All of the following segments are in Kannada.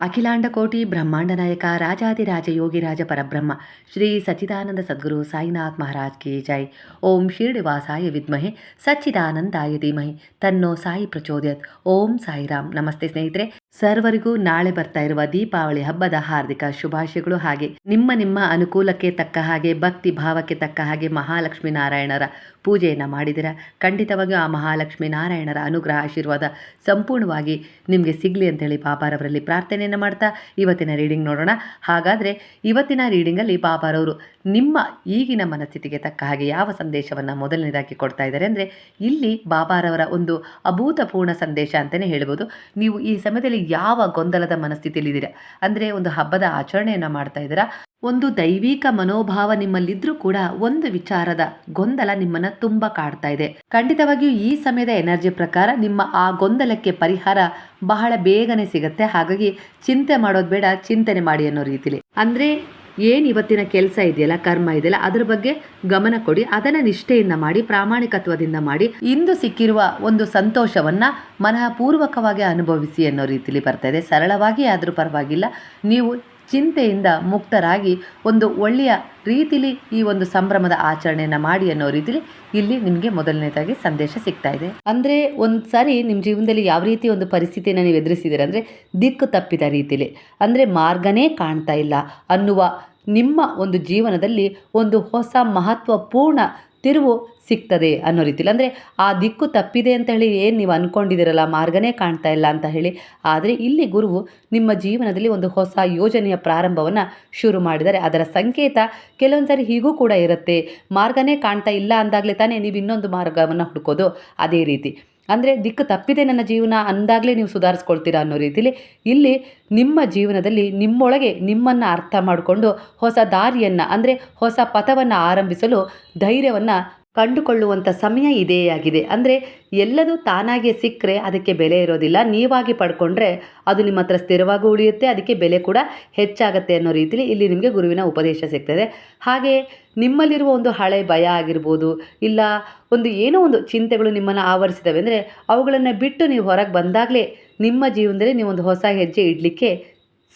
ಅಖಿಲಾಂಡ ಕೋಟಿ ಬ್ರಹ್ಮಾಂಡ ನಾಯಕ ರಾಜಾದಿರಾಜ ಯೋಗಿರಾಜ ಪರಬ್ರಹ್ಮ, ಶ್ರೀ ಸಚ್ಚಿದಾನಂದ ಸದ್ಗುರು ಸಾಯಿನಾಥ್ ಮಹಾರಾಜ್ ಕಿ ಜೈ. ಓಂ ಶ್ರೀನಿವಾಸಾಯ ವಿದ್ಮಹೆ, ಸಚ್ಚಿದಾನಂದಾಯ ಧೀಮಹಿ, ತನ್ನೋ ಸಾಯಿ ಪ್ರಚೋದಯತ್. ಓಂ ಸಾಯಿರಾಮ್. ನಮಸ್ತೆ ಸ್ನೇಹಿತರೆ ಸರ್ವರಿಗೂ ನಾಳೆ ಬರ್ತಾ ಇರುವ ದೀಪಾವಳಿ ಹಬ್ಬದ ಹಾರ್ದಿಕ ಶುಭಾಶಯಗಳು. ಹಾಗೆ ನಿಮ್ಮ ನಿಮ್ಮ ಅನುಕೂಲಕ್ಕೆ ತಕ್ಕ ಹಾಗೆ, ಭಕ್ತಿ ಭಾವಕ್ಕೆ ತಕ್ಕ ಹಾಗೆ ಮಹಾಲಕ್ಷ್ಮೀ ನಾರಾಯಣರ ಪೂಜೆಯನ್ನು ಮಾಡಿದಿರ ಖಂಡಿತವಾಗಿಯೂ ಆ ಮಹಾಲಕ್ಷ್ಮೀ ನಾರಾಯಣರ ಅನುಗ್ರಹ ಆಶೀರ್ವಾದ ಸಂಪೂರ್ಣವಾಗಿ ನಿಮಗೆ ಸಿಗಲಿ ಅಂತೇಳಿ ಬಾಬಾರವರಲ್ಲಿ ಪ್ರಾರ್ಥನೆಯನ್ನು ಮಾಡ್ತಾ ಇವತ್ತಿನ ರೀಡಿಂಗ್ ನೋಡೋಣ. ಹಾಗಾದರೆ ಇವತ್ತಿನ ರೀಡಿಂಗಲ್ಲಿ ಬಾಬಾರವರು ನಿಮ್ಮ ಈಗಿನ ಮನಸ್ಥಿತಿಗೆ ತಕ್ಕ ಹಾಗೆ ಯಾವ ಸಂದೇಶವನ್ನು ಮೊದಲನೇದಾಗಿ ಕೊಡ್ತಾ ಇದ್ದಾರೆ ಅಂದರೆ ಇಲ್ಲಿ ಬಾಬಾರವರ ಒಂದು ಅಭೂತಪೂರ್ಣ ಸಂದೇಶ ಅಂತಲೇ ಹೇಳ್ಬೋದು. ನೀವು ಈ ಸಮಯದಲ್ಲಿ ಯಾವ ಗೊಂದಲದ ಮನಸ್ಥಿತಿಯಲ್ಲಿದ್ದೀರಾ? ಅಂದರೆ ಒಂದು ಹಬ್ಬದ ಆಚರಣೆಯನ್ನು ಮಾಡ್ತಾ ಇದ್ದೀರಾ? ಒಂದು ದೈವಿಕ ಮನೋಭಾವ ನಿಮ್ಮಲ್ಲಿದ್ರೂ ಕೂಡ ಒಂದು ವಿಚಾರದ ಗೊಂದಲ ನಿಮ್ಮನ್ನ ತುಂಬ ಕಾಡ್ತಾ ಇದೆ. ಖಂಡಿತವಾಗಿಯೂ ಈ ಸಮಯದ ಎನರ್ಜಿ ಪ್ರಕಾರ ನಿಮ್ಮ ಆ ಗೊಂದಲಕ್ಕೆ ಪರಿಹಾರ ಬಹಳ ಬೇಗನೆ ಸಿಗುತ್ತೆ. ಹಾಗಾಗಿ ಚಿಂತೆ ಮಾಡೋದು ಬೇಡ, ಚಿಂತನೆ ಮಾಡಿ ಅನ್ನೋ ರೀತಿಲಿ. ಅಂದ್ರೆ ಏನು ಇವತ್ತಿನ ಕೆಲಸ ಇದೆಯಲ್ಲ, ಕರ್ಮ ಇದೆಯಲ್ಲ, ಅದರ ಬಗ್ಗೆ ಗಮನ ಕೊಡಿ, ಅದನ್ನು ನಿಷ್ಠೆಯಿಂದ ಮಾಡಿ, ಪ್ರಾಮಾಣಿಕತ್ವದಿಂದ ಮಾಡಿ, ಇಂದು ಸಿಕ್ಕಿರುವ ಒಂದು ಸಂತೋಷವನ್ನು ಮನಃಪೂರ್ವಕವಾಗಿ ಅನುಭವಿಸಿ ಅನ್ನೋ ರೀತಿಲಿ ಬರ್ತಾ ಇದೆ. ಸರಳವಾಗಿ ಆದರೂ ಪರವಾಗಿಲ್ಲ, ನೀವು ಚಿಂತೆಯಿಂದ ಮುಕ್ತರಾಗಿ ಒಂದು ಒಳ್ಳೆಯ ರೀತಿಲಿ ಈ ಒಂದು ಸಂಭ್ರಮದ ಆಚರಣೆಯನ್ನು ಮಾಡಿ ಅನ್ನೋ ರೀತಿಲಿ ಇಲ್ಲಿ ನಿಮಗೆ ಮೊದಲನೇದಾಗಿ ಸಂದೇಶ ಸಿಗ್ತಾ ಇದೆ. ಅಂದರೆ ಒಂದು ಸಾರಿ ನಿಮ್ಮ ಜೀವನದಲ್ಲಿ ಯಾವ ರೀತಿ ಒಂದು ಪರಿಸ್ಥಿತಿಯನ್ನು ನೀವು ಎದುರಿಸಿದ್ದೀರ ಅಂದರೆ ದಿಕ್ಕು ತಪ್ಪಿದ ರೀತಿಲಿ, ಅಂದರೆ ಮಾರ್ಗನೇ ಕಾಣ್ತಾ ಇಲ್ಲ ಅನ್ನುವ ನಿಮ್ಮ ಒಂದು ಜೀವನದಲ್ಲಿ ಒಂದು ಹೊಸ ಮಹತ್ವಪೂರ್ಣ ತಿರುವು ಸಿಗ್ತದೆ ಅನ್ನೋ ರೀತಿಲಿ. ಅಂದರೆ ಆ ದಿಕ್ಕು ತಪ್ಪಿದೆ ಅಂತ ಹೇಳಿ ಏನು ನೀವು ಅಂದ್ಕೊಂಡಿದ್ದೀರಲ್ಲ ಮಾರ್ಗನೇ ಕಾಣ್ತಾ ಇಲ್ಲ ಅಂತ ಹೇಳಿ. ಆದರೆ ಇಲ್ಲಿ ಗುರುವು ನಿಮ್ಮ ಜೀವನದಲ್ಲಿ ಒಂದು ಹೊಸ ಯೋಜನೆಯ ಪ್ರಾರಂಭವನ್ನು ಶುರು ಮಾಡಿದರೆ ಅದರ ಸಂಕೇತ ಕೆಲವೊಂದು ಸಾರಿ ಹೀಗೂ ಕೂಡ ಇರುತ್ತೆ. ಮಾರ್ಗನೇ ಕಾಣ್ತಾ ಇಲ್ಲ ಅಂದಾಗಲೇ ತಾನೇ ನೀವು ಇನ್ನೊಂದು ಮಾರ್ಗವನ್ನು ಹುಡುಕೋದು. ಅದೇ ರೀತಿ. ಅಂದರೆ ದಿಕ್ಕು ತಪ್ಪಿದೆ ನನ್ನ ಜೀವನ ಅಂದಾಗಲೇ ನೀವು ಸುಧಾರಿಸ್ಕೊಳ್ತೀರಾ ಅನ್ನೋ ರೀತಿಯಲ್ಲಿ ಇಲ್ಲಿ ನಿಮ್ಮ ಜೀವನದಲ್ಲಿ ನಿಮ್ಮೊಳಗೆ ನಿಮ್ಮನ್ನು ಅರ್ಥ ಮಾಡಿಕೊಂಡು ಹೊಸ ದಾರಿಯನ್ನು ಅಂದರೆ ಹೊಸ ಪಥವನ್ನು ಆರಂಭಿಸಲು ಧೈರ್ಯವನ್ನು ಕಂಡುಕೊಳ್ಳುವಂಥ ಸಮಯ ಇದೇ ಆಗಿದೆ. ಅಂದರೆ ಎಲ್ಲದೂ ತಾನಾಗೆ ಸಿಕ್ಕರೆ ಅದಕ್ಕೆ ಬೆಲೆ ಇರೋದಿಲ್ಲ. ನೀವಾಗಿ ಪಡ್ಕೊಂಡ್ರೆ ಅದು ನಿಮ್ಮ ಹತ್ರ ಸ್ಥಿರವಾಗಿ ಉಳಿಯುತ್ತೆ, ಅದಕ್ಕೆ ಬೆಲೆ ಕೂಡ ಹೆಚ್ಚಾಗುತ್ತೆ ಅನ್ನೋ ರೀತಿಲಿ ಇಲ್ಲಿ ನಿಮಗೆ ಗುರುವಿನ ಉಪದೇಶ ಸಿಗ್ತದೆ. ಹಾಗೆ ನಿಮ್ಮಲ್ಲಿರುವ ಒಂದು ಹಳೆ ಭಯ ಆಗಿರ್ಬೋದು, ಇಲ್ಲ ಒಂದು ಏನೋ ಒಂದು ಚಿಂತೆಗಳು ನಿಮ್ಮನ್ನು ಆವರಿಸಿದವೆ. ಅಂದರೆ ಅವುಗಳನ್ನು ಬಿಟ್ಟು ನೀವು ಹೊರಗೆ ಬಂದಾಗಲೇ ನಿಮ್ಮ ಜೀವನದಲ್ಲಿ ನೀವು ಒಂದು ಹೊಸ ಹೆಜ್ಜೆ ಇಡಲಿಕ್ಕೆ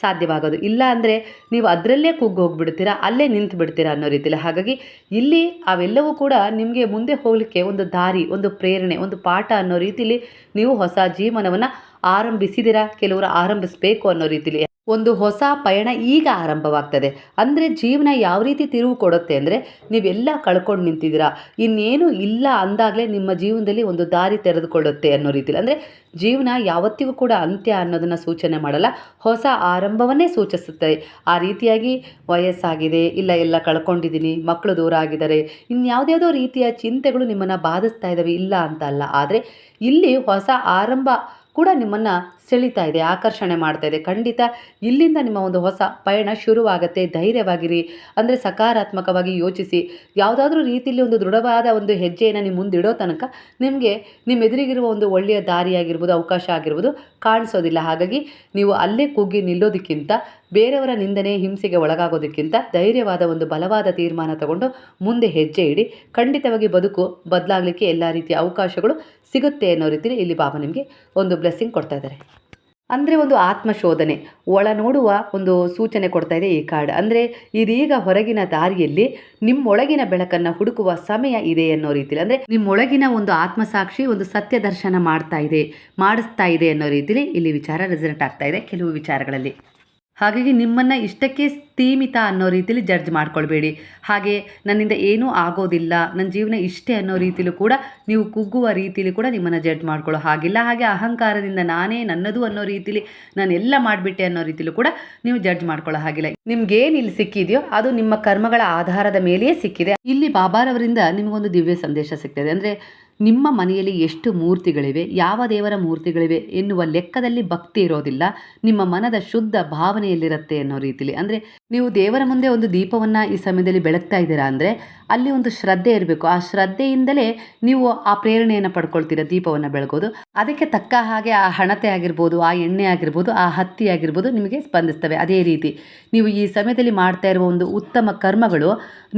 ಸಾಧ್ಯವಾಗೋದು. ಇಲ್ಲ ಅಂದರೆ ನೀವು ಅದರಲ್ಲೇ ಕುಗ್ಗಿ ಹೋಗ್ಬಿಡ್ತೀರಾ, ಅಲ್ಲೇ ನಿಂತು ಬಿಡ್ತೀರಾ ಅನ್ನೋ ರೀತಿಯಲ್ಲಿ ಹಾಗಾಗಿ ಇಲ್ಲಿ ಅವೆಲ್ಲವೂ ಕೂಡ ನಿಮಗೆ ಮುಂದೆ ಹೋಗಲಿಕ್ಕೆ ಒಂದು ದಾರಿ, ಒಂದು ಪ್ರೇರಣೆ, ಒಂದು ಪಾಠ ಅನ್ನೋ ರೀತಿಯಲ್ಲಿ ನೀವು ಹೊಸ ಜೀವನವನ್ನು ಆರಂಭಿಸಿದಿರಾ, ಕೆಲವರು ಆರಂಭಿಸಬೇಕು ಅನ್ನೋ ರೀತಿಲಿ. ಒಂದು ಹೊಸ ಪಯಣ ಈಗ ಆರಂಭವಾಗ್ತದೆ. ಅಂದರೆ ಜೀವನ ಯಾವ ರೀತಿ ತಿರುವು ಕೊಡುತ್ತೆ ಅಂದರೆ ನೀವೆಲ್ಲ ಕಳ್ಕೊಂಡು ನಿಂತಿದ್ದೀರಾ. ಇನ್ನೇನು ಇಲ್ಲ ಅಂದಾಗಲೇ ನಿಮ್ಮ ಜೀವನದಲ್ಲಿ ಒಂದು ದಾರಿ ತೆರೆದುಕೊಳ್ಳುತ್ತೆ ಅನ್ನೋ ರೀತಿಲಿ. ಅಂದರೆ ಜೀವನ ಯಾವತ್ತಿಗೂ ಕೂಡ ಅಂತ್ಯ ಅನ್ನೋದನ್ನು ಸೂಚನೆ ಮಾಡಲ್ಲ. ಹೊಸ ಆರಂಭವನ್ನೇ ಸೂಚಿಸುತ್ತದೆ ಆ ರೀತಿಯಾಗಿ ವಯಸ್ಸಾಗಿದೆ, ಇಲ್ಲ ಎಲ್ಲ ಕಳ್ಕೊಂಡಿದ್ದೀನಿ ಮಕ್ಕಳು ದೂರ ಆಗಿದ್ದಾರೆ, ಇನ್ಯಾವುದ್ಯಾವುದೋ ರೀತಿಯ ಚಿಂತೆಗಳು ನಿಮ್ಮನ್ನು ಬಾಧಿಸ್ತಾ ಇದ್ದಾವೆ ಇಲ್ಲ ಅಂತ ಅಲ್ಲ. ಆದರೆ ಇಲ್ಲಿ ಹೊಸ ಆರಂಭ ಕೂಡ ನಿಮ್ಮನ್ನು ಸೆಳೀತಾ ಇದೆ, ಆಕರ್ಷಣೆ ಮಾಡ್ತಾ ಇದೆ. ಖಂಡಿತ ಇಲ್ಲಿಂದ ನಿಮ್ಮ ಒಂದು ಹೊಸ ಪಯಣ ಶುರುವಾಗುತ್ತೆ. ಧೈರ್ಯವಾಗಿರಿ. ಅಂದರೆ ಸಕಾರಾತ್ಮಕವಾಗಿ ಯೋಚಿಸಿ. ಯಾವುದಾದ್ರೂ ರೀತಿಯಲ್ಲಿ ಒಂದು ದೃಢವಾದ ಒಂದು ಹೆಜ್ಜೆಯನ್ನು ನೀವು ಮುಂದಿಡೋ ತನಕ ನಿಮಗೆ ನಿಮ್ಮ ಎದುರಿಗಿರುವ ಒಂದು ಒಳ್ಳೆಯ ದಾರಿಯಾಗಿರ್ಬೋದು, ಅವಕಾಶ ಆಗಿರ್ಬೋದು ಕಾಣಿಸೋದಿಲ್ಲ. ಹಾಗಾಗಿ ನೀವು ಅಲ್ಲೇ ಕುಗ್ಗಿ ನಿಲ್ಲೋದಕ್ಕಿಂತ, ಬೇರೆಯವರ ನಿಂದನೆ ಹಿಂಸೆಗೆ ಒಳಗಾಗೋದಕ್ಕಿಂತ ಧೈರ್ಯವಾದ ಒಂದು ಬಲವಾದ ತೀರ್ಮಾನ ತಗೊಂಡು ಮುಂದೆ ಹೆಜ್ಜೆ ಇಡಿ. ಖಂಡಿತವಾಗಿ ಬದುಕು ಬದಲಾಗಲಿಕ್ಕೆ ಎಲ್ಲ ರೀತಿಯ ಅವಕಾಶಗಳು ಸಿಗುತ್ತೆ ಅನ್ನೋ ರೀತಿಯಲ್ಲಿ ಇಲ್ಲಿ ಬಾಬಾ ನಿಮಗೆ ಒಂದು ಬ್ಲೆಸ್ಸಿಂಗ್ ಕೊಡ್ತಾ ಇದ್ದಾರೆ ಅಂದರೆ ಒಂದು ಆತ್ಮಶೋಧನೆ, ಒಳ ನೋಡುವ ಒಂದು ಸೂಚನೆ ಕೊಡ್ತಾ ಇದೆ ಈ ಕಾರ್ಡ್ ಅಂದರೆ ಇದೀಗ ಹೊರಗಿನ ದಾರಿಯಲ್ಲಿ ನಿಮ್ಮೊಳಗಿನ ಬೆಳಕನ್ನು ಹುಡುಕುವ ಸಮಯ ಇದೆ ಅನ್ನೋ ರೀತಿಯಲ್ಲಿ ಅಂದರೆ ನಿಮ್ಮೊಳಗಿನ ಒಂದು ಆತ್ಮಸಾಕ್ಷಿ ಒಂದು ಸತ್ಯ ದರ್ಶನ ಮಾಡ್ತಾ ಇದೆ, ಮಾಡಿಸ್ತಾ ಇದೆ ಅನ್ನೋ ರೀತಿಯಲ್ಲಿ ಇಲ್ಲಿ ವಿಚಾರ ರೆಸಲ್ಟ್ ಆಗ್ತಾ ಇದೆ ಕೆಲವು ವಿಚಾರಗಳಲ್ಲಿ. ಹಾಗಾಗಿ ನಿಮ್ಮನ್ನು ಇಷ್ಟಕ್ಕೆ ಸೀಮಿತ ಅನ್ನೋ ರೀತಿಲಿ ಜಡ್ಜ್ ಮಾಡ್ಕೊಳ್ಬೇಡಿ. ಹಾಗೆ ನನ್ನಿಂದ ಏನೂ ಆಗೋದಿಲ್ಲ ನನ್ನ ಜೀವನ ಇಷ್ಟೇ ಅನ್ನೋ ರೀತಿಲೂ ಕೂಡ ನೀವು ಕುಗ್ಗುವ ರೀತಿಲಿ ಕೂಡ ನಿಮ್ಮನ್ನು ಜಡ್ಜ್ ಮಾಡ್ಕೊಳ್ಳೋ ಹಾಗಿಲ್ಲ. ಹಾಗೆ ಅಹಂಕಾರದಿಂದ ನಾನೇ ನನ್ನದು ಅನ್ನೋ ರೀತಿಲಿ ನಾನು ಎಲ್ಲ ಮಾಡಿಬಿಟ್ಟೆ ಅನ್ನೋ ರೀತಿಲೂ ಕೂಡ ನೀವು ಜಡ್ಜ್ ಮಾಡ್ಕೊಳ್ಳೋ ಹಾಗಿಲ್ಲ. ನಿಮ್ಗೇನು ಇಲ್ಲಿ ಸಿಕ್ಕಿದೆಯೋ ಅದು ನಿಮ್ಮ ಕರ್ಮಗಳ ಆಧಾರದ ಮೇಲೆಯೇ ಸಿಕ್ಕಿದೆ. ಇಲ್ಲಿ ಬಾಬಾರವರಿಂದ ನಿಮಗೊಂದು ದಿವ್ಯ ಸಂದೇಶ ಸಿಗ್ತದೆ. ಅಂದರೆ ನಿಮ್ಮ ಮನೆಯಲ್ಲಿ ಎಷ್ಟು ಮೂರ್ತಿಗಳಿವೆ? ಯಾವ ದೇವರ ಮೂರ್ತಿಗಳಿವೆ? ಎನ್ನುವ ಲೆಕ್ಕದಲ್ಲಿ ಭಕ್ತಿ ಇರೋದಿಲ್ಲ. ನಿಮ್ಮ ಮನದ ಶುದ್ಧ ಭಾವನೆಯಲ್ಲಿರುತ್ತೆ ಅನ್ನೋ ರೀತಿಲಿ. ಅಂದರೆ ನೀವು ದೇವರ ಮುಂದೆ ಒಂದು ದೀಪವನ್ನು ಈ ಸಮಯದಲ್ಲಿ ಬೆಳಗ್ತಾ ಇದ್ದೀರಾ ಅಂದರೆ ಅಲ್ಲಿ ಒಂದು ಶ್ರದ್ಧೆ ಇರಬೇಕು. ಆ ಶ್ರದ್ಧೆಯಿಂದಲೇ ನೀವು ಆ ಪ್ರೇರಣೆಯನ್ನು ಪಡ್ಕೊಳ್ತೀರ, ದೀಪವನ್ನು ಬೆಳಗೋದು. ಅದಕ್ಕೆ ತಕ್ಕ ಹಾಗೆ ಆ ಹಣತೆ ಆಗಿರ್ಬೋದು, ಆ ಎಣ್ಣೆ ಆಗಿರ್ಬೋದು, ಆ ಹತ್ತಿ ಆಗಿರ್ಬೋದು ನಿಮಗೆ ಸ್ಪಂದಿಸ್ತವೆ. ಅದೇ ರೀತಿ ನೀವು ಈ ಸಮಯದಲ್ಲಿ ಮಾಡ್ತಾ ಇರುವ ಒಂದು ಉತ್ತಮ ಕರ್ಮಗಳು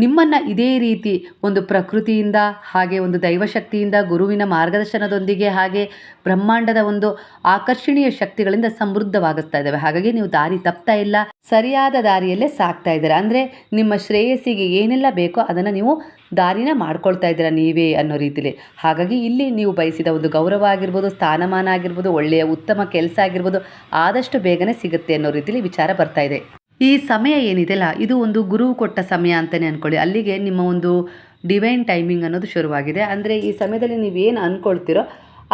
ನಿಮ್ಮನ್ನು ಇದೇ ರೀತಿ ಒಂದು ಪ್ರಕೃತಿಯಿಂದ ಹಾಗೆ ಒಂದು ದೈವಶಕ್ತಿಯಿಂದ, ಗುರುವಿನ ಮಾರ್ಗದರ್ಶನದೊಂದಿಗೆ ಹಾಗೆ ಬ್ರಹ್ಮಾಂಡದ ಒಂದು ಆಕರ್ಷಣೀಯ ಶಕ್ತಿಗಳಿಂದ ಸಮೃದ್ಧವಾಗಿಸ್ತಾ ಇದ್ದಾವೆ. ಹಾಗಾಗಿ ನೀವು ದಾರಿ ತಪ್ತಾ ಇಲ್ಲ. ಸರಿಯಾದ ದಾರಿಯಲ್ಲೇ ಸಾಕ್ತಾ ಇದ್ದೀರಾ? ಅಂದರೆ ನಿಮ್ಮ ಶ್ರೇಯಸ್ಸಿಗೆ ಏನೆಲ್ಲ ಬೇಕೋ ಅದನ್ನು ನೀವು ದಾರಿನ ಮಾಡ್ಕೊಳ್ತಾ ಇದ್ದೀರಾ ನೀವೇ ಅನ್ನೋ ರೀತಿಲಿ. ಹಾಗಾಗಿ ಇಲ್ಲಿ ನೀವು ಬಯಸಿದ ಒಂದು ಗೌರವ ಆಗಿರ್ಬೋದು, ಸ್ಥಾನಮಾನ ಆಗಿರ್ಬೋದು, ಒಳ್ಳೆಯ ಉತ್ತಮ ಕೆಲಸ ಆಗಿರ್ಬೋದು, ಆದಷ್ಟು ಬೇಗನೆ ಸಿಗುತ್ತೆ ಅನ್ನೋ ರೀತಿಲಿ ವಿಚಾರ ಬರ್ತಾ ಇದೆ. ಈ ಸಮಯ ಏನಿದೆಯಲ್ಲ ಇದು ಒಂದು ಗುರು ಕೊಟ್ಟ ಸಮಯ ಅಂತಲೇ ಅಂದ್ಕೊಳ್ಳಿ ಅಲ್ಲಿಗೆ ನಿಮ್ಮ ಒಂದು ಡಿವೈನ್ ಟೈಮಿಂಗ್ ಅನ್ನೋದು ಶುರುವಾಗಿದೆ. ಅಂದರೆ ಈ ಸಮಯದಲ್ಲಿ ನೀವೇನು ಅಂದ್ಕೊಳ್ತೀರೋ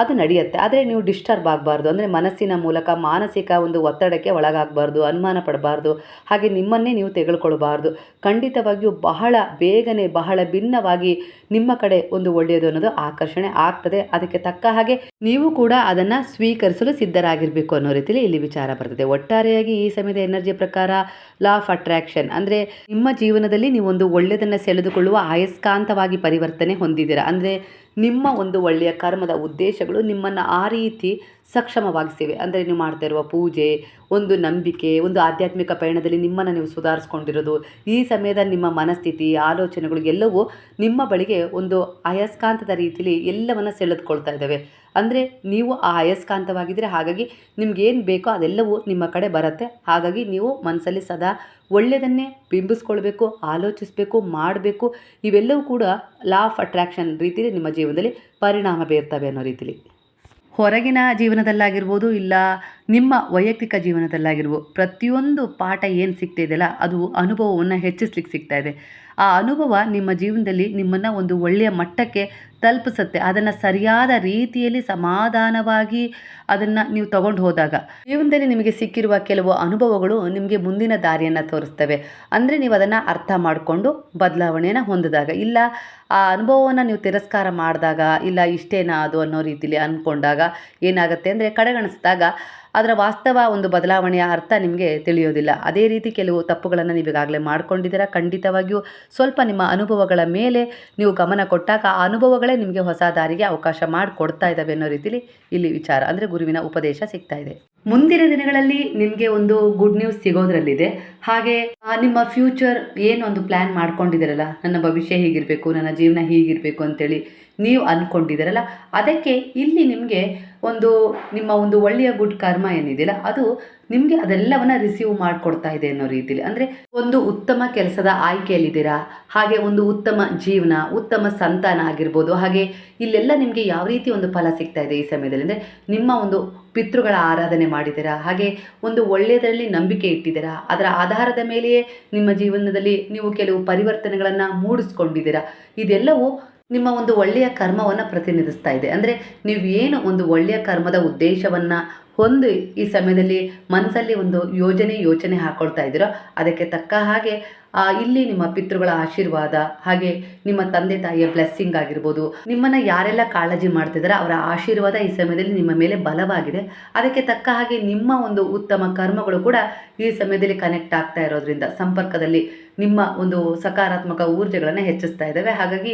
ಅದು ನಡೆಯುತ್ತೆ. ಆದರೆ ನೀವು ಡಿಸ್ಟರ್ಬ್ ಆಗಬಾರ್ದು. ಅಂದರೆ ಮನಸ್ಸಿನ ಮೂಲಕ ಮಾನಸಿಕ ಒಂದು ಒತ್ತಡಕ್ಕೆ ಒಳಗಾಗಬಾರ್ದು, ಅನುಮಾನ ಪಡಬಾರ್ದು, ಹಾಗೆ ನಿಮ್ಮನ್ನೇ ನೀವು ತೆಗೆದುಕೊಳ್ಬಾರ್ದು ಖಂಡಿತವಾಗಿಯೂ ಬಹಳ ಬೇಗನೆ, ಬಹಳ ಭಿನ್ನವಾಗಿ ನಿಮ್ಮ ಕಡೆ ಒಂದು ಒಳ್ಳೆಯದು ಅನ್ನೋದು ಆಕರ್ಷಣೆ ಆಗ್ತದೆ. ಅದಕ್ಕೆ ತಕ್ಕ ಹಾಗೆ ನೀವು ಕೂಡ ಅದನ್ನು ಸ್ವೀಕರಿಸಲು ಸಿದ್ಧರಾಗಿರಬೇಕು ಅನ್ನೋ ರೀತಿಯಲ್ಲಿ ಇಲ್ಲಿ ವಿಚಾರ ಬರ್ತದೆ. ಒಟ್ಟಾರೆಯಾಗಿ ಈ ಸಮಯದ ಎನರ್ಜಿ ಪ್ರಕಾರ ಲಾ ಆಫ್ ಅಟ್ರಾಕ್ಷನ್ ಅಂದರೆ ನಿಮ್ಮ ಜೀವನದಲ್ಲಿ ನೀವು ಒಂದು ಒಳ್ಳೆಯದನ್ನು ಸೆಳೆದುಕೊಳ್ಳುವ ಅಯಸ್ಕಾಂತವಾಗಿ ಪರಿವರ್ತನೆ ಹೊಂದಿದ್ದೀರಾ? ಅಂದರೆ ನಿಮ್ಮ ಒಂದು ಒಳ್ಳೆಯ ಕರ್ಮದ ಉದ್ದೇಶಗಳು ನಿಮ್ಮನ್ನು ಆ ರೀತಿ ಸಕ್ಷಮವಾಗಿಸಿವೆ. ಅಂದರೆ ನೀವು ಮಾಡ್ತಾ ಇರುವ ಪೂಜೆ, ಒಂದು ನಂಬಿಕೆ, ಒಂದು ಆಧ್ಯಾತ್ಮಿಕ ಪಯಣದಲ್ಲಿ ನಿಮ್ಮನ್ನು ನೀವು ಸುಧಾರಿಸ್ಕೊಂಡಿರೋದು, ಈ ಸಮಯದ ನಿಮ್ಮ ಮನಸ್ಥಿತಿ, ಆಲೋಚನೆಗಳು ಎಲ್ಲವೂ ನಿಮ್ಮ ಬಳಿಗೆ ಒಂದು ಅಯಸ್ಕಾಂತದ ರೀತಿಯಲ್ಲಿ ಎಲ್ಲವನ್ನು ಸೆಳೆದುಕೊಳ್ತಾ ಇದ್ದಾವೆ. ಅಂದರೆ ನೀವು ಆ ಅಯಸ್ಕಾಂತವಾಗಿದ್ದರೆ ಹಾಗಾಗಿ ನಿಮ್ಗೇನು ಬೇಕೋ ಅದೆಲ್ಲವೂ ನಿಮ್ಮ ಕಡೆ ಬರುತ್ತೆ. ಹಾಗಾಗಿ ನೀವು ಮನಸ್ಸಲ್ಲಿ ಸದಾ ಒಳ್ಳೆಯದನ್ನೇ ಬಿಂಬಿಸ್ಕೊಳ್ಬೇಕು, ಆಲೋಚಿಸಬೇಕು, ಮಾಡಬೇಕು, ಇವೆಲ್ಲವೂ ಕೂಡ ಲಾ ಆಫ್ ಅಟ್ರಾಕ್ಷನ್ ರೀತಿಯಲ್ಲಿ ನಿಮ್ಮ ಜೀವನದಲ್ಲಿ ಪರಿಣಾಮ ಬೀರ್ತವೆ ಅನ್ನೋ ರೀತಿಲಿ. ಹೊರಗಿನ ಜೀವನದಲ್ಲಾಗಿರ್ಬೋದು ಇಲ್ಲ ನಿಮ್ಮ ವೈಯಕ್ತಿಕ ಜೀವನದಲ್ಲಾಗಿರ್ಬೋದು ಪ್ರತಿಯೊಂದು ಪಾಠ ಏನು ಸಿಗ್ತಿದೆಯಲ್ಲ ಅದು ಅನುಭವವನ್ನು ಹೆಚ್ಚಿಸ್ಲಿಕ್ಕೆ ಸಿಗ್ತಾ ಇದೆ. ಆ ಅನುಭವ ನಿಮ್ಮ ಜೀವನದಲ್ಲಿ ನಿಮ್ಮನ್ನು ಒಂದು ಒಳ್ಳೆಯ ಮಟ್ಟಕ್ಕೆ ತಲುಪಿಸುತ್ತೆ. ಅದನ್ನು ಸರಿಯಾದ ರೀತಿಯಲ್ಲಿ ಸಮಾಧಾನವಾಗಿ ಅದನ್ನು ನೀವು ತಗೊಂಡು ಹೋದಾಗ ಜೀವನದಲ್ಲಿ ನಿಮಗೆ ಸಿಕ್ಕಿರುವ ಕೆಲವು ಅನುಭವಗಳು ನಿಮಗೆ ಮುಂದಿನ ದಾರಿಯನ್ನು ತೋರಿಸ್ತವೆ. ಅಂದರೆ ನೀವು ಅದನ್ನು ಅರ್ಥ ಮಾಡಿಕೊಂಡು ಬದಲಾವಣೆಯನ್ನು ಹೊಂದಿದಾಗ, ಇಲ್ಲ ಆ ಅನುಭವವನ್ನು ನೀವು ತಿರಸ್ಕಾರ ಮಾಡಿದಾಗ, ಇಲ್ಲ ಇಷ್ಟೇನಾ ಅದು ಅನ್ನೋ ರೀತಿಯಲ್ಲಿ ಅಂದ್ಕೊಂಡಾಗ ಏನಾಗುತ್ತೆ ಅಂದರೆ ಕಡೆಗಣಿಸಿದಾಗ ಅದರ ವಾಸ್ತವ ಒಂದು ಬದಲಾವಣೆಯ ಅರ್ಥ ನಿಮಗೆ ತಿಳಿಯೋದಿಲ್ಲ. ಅದೇ ರೀತಿ ಕೆಲವು ತಪ್ಪುಗಳನ್ನು ನೀವೀಗಾಗಲೇ ಮಾಡ್ಕೊಂಡಿದ್ದೀರಾ. ಖಂಡಿತವಾಗಿಯೂ ಸ್ವಲ್ಪ ನಿಮ್ಮ ಅನುಭವಗಳ ಮೇಲೆ ನೀವು ಗಮನ ಕೊಟ್ಟಾಗ ಆ ಅನುಭವಗಳೇ ನಿಮಗೆ ಹೊಸ ದಾರಿಗೆ ಅವಕಾಶ ಮಾಡಿಕೊಡ್ತಾ ಇದ್ದಾವೆ ಅನ್ನೋ ರೀತಿಲಿ ಇಲ್ಲಿ ವಿಚಾರ, ಅಂದರೆ ಗುರುವಿನ ಉಪದೇಶ ಸಿಗ್ತಾ ಇದೆ. ಮುಂದಿನ ದಿನಗಳಲ್ಲಿ ನಿಮಗೆ ಒಂದು ಗುಡ್ ನ್ಯೂಸ್ ಸಿಗೋದ್ರಲ್ಲಿದೆ. ಹಾಗೆ ನಿಮ್ಮ ಫ್ಯೂಚರ್ ಏನೊಂದು ಪ್ಲ್ಯಾನ್ ಮಾಡ್ಕೊಂಡಿದ್ದೀರಲ್ಲ? ನನ್ನ ಭವಿಷ್ಯ ಹೀಗಿರಬೇಕು, ನನ್ನ ಜೀವನ ಹೀಗಿರಬೇಕು ಅಂತೇಳಿ. ನೀವು ಅಂದ್ಕೊಂಡಿದ್ದೀರಲ್ಲ ಅದಕ್ಕೆ ಇಲ್ಲಿ ನಿಮಗೆ ಒಂದು, ನಿಮ್ಮ ಒಂದು ಒಳ್ಳೆಯ ಗುಡ್ ಕರ್ಮ ಏನಿದೆಯಲ್ಲ, ಅದು ನಿಮಗೆ ಅದೆಲ್ಲವನ್ನು ರಿಸೀವ್ ಮಾಡಿಕೊಡ್ತಾ ಇದೆ ಅನ್ನೋ ರೀತಿಯಲ್ಲಿ ಅಂದರೆ ಒಂದು ಉತ್ತಮ ಕೆಲಸದ ಆಯ್ಕೆಯಲ್ಲಿದ್ದೀರಾ? ಹಾಗೆ ಒಂದು ಉತ್ತಮ ಜೀವನ, ಉತ್ತಮ ಸಂತಾನ ಆಗಿರ್ಬೋದು. ಹಾಗೆ ಇಲ್ಲೆಲ್ಲ ನಿಮಗೆ ಯಾವ ರೀತಿ ಒಂದು ಫಲ ಸಿಗ್ತಾ ಇದೆ ಈ ಸಮಯದಲ್ಲಿ? ಅಂದರೆ ನಿಮ್ಮ ಒಂದು ಪಿತೃಗಳ ಆರಾಧನೆ ಮಾಡಿದ್ದೀರಾ? ಹಾಗೆ ಒಂದು ಒಳ್ಳೆಯದರಲ್ಲಿ ನಂಬಿಕೆ ಇಟ್ಟಿದ್ದೀರಾ? ಅದರ ಆಧಾರದ ಮೇಲೆಯೇ ನಿಮ್ಮ ಜೀವನದಲ್ಲಿ ನೀವು ಕೆಲವು ಪರಿವರ್ತನೆಗಳನ್ನು ಮೂಡಿಸ್ಕೊಂಡಿದ್ದೀರಾ? ಇದೆಲ್ಲವೂ ನಿಮ್ಮ ಒಂದು ಒಳ್ಳೆಯ ಕರ್ಮವನ್ನು ಪ್ರತಿನಿಧಿಸ್ತಾ ಇದೆ. ಅಂದರೆ ನೀವು ಏನು ಒಂದು ಒಳ್ಳೆಯ ಕರ್ಮದ ಉದ್ದೇಶವನ್ನು ಹೊಂದಿ ಈ ಸಮಯದಲ್ಲಿ ಮನಸ್ಸಲ್ಲಿ ಒಂದು ಯೋಜನೆ ಯೋಚನೆ ಹಾಕ್ಕೊಳ್ತಾ ಇದ್ದೀರೋ, ಅದಕ್ಕೆ ತಕ್ಕ ಹಾಗೆ ಇಲ್ಲಿ ನಿಮ್ಮ ಪಿತೃಗಳ ಆಶೀರ್ವಾದ, ಹಾಗೆ ನಿಮ್ಮ ತಂದೆ ತಾಯಿಯ ಬ್ಲೆಸ್ಸಿಂಗ್ ಆಗಿರ್ಬೋದು, ನಿಮ್ಮನ್ನು ಯಾರೆಲ್ಲ ಕಾಳಜಿ ಮಾಡ್ತಿದ್ದಾರೆ ಅವರ ಆಶೀರ್ವಾದ ಈ ಸಮಯದಲ್ಲಿ ನಿಮ್ಮ ಮೇಲೆ ಬಲವಾಗಿದೆ. ಅದಕ್ಕೆ ತಕ್ಕ ಹಾಗೆ ನಿಮ್ಮ ಒಂದು ಉತ್ತಮ ಕರ್ಮಗಳು ಕೂಡ ಈ ಸಮಯದಲ್ಲಿ ಕನೆಕ್ಟ್ ಆಗ್ತಾ ಇರೋದ್ರಿಂದ ಸಂಪರ್ಕದಲ್ಲಿ ನಿಮ್ಮ ಒಂದು ಸಕಾರಾತ್ಮಕ ಊರ್ಜೆಗಳನ್ನು ಹೆಚ್ಚಿಸ್ತಾ ಇದ್ದಾವೆ ಹಾಗಾಗಿ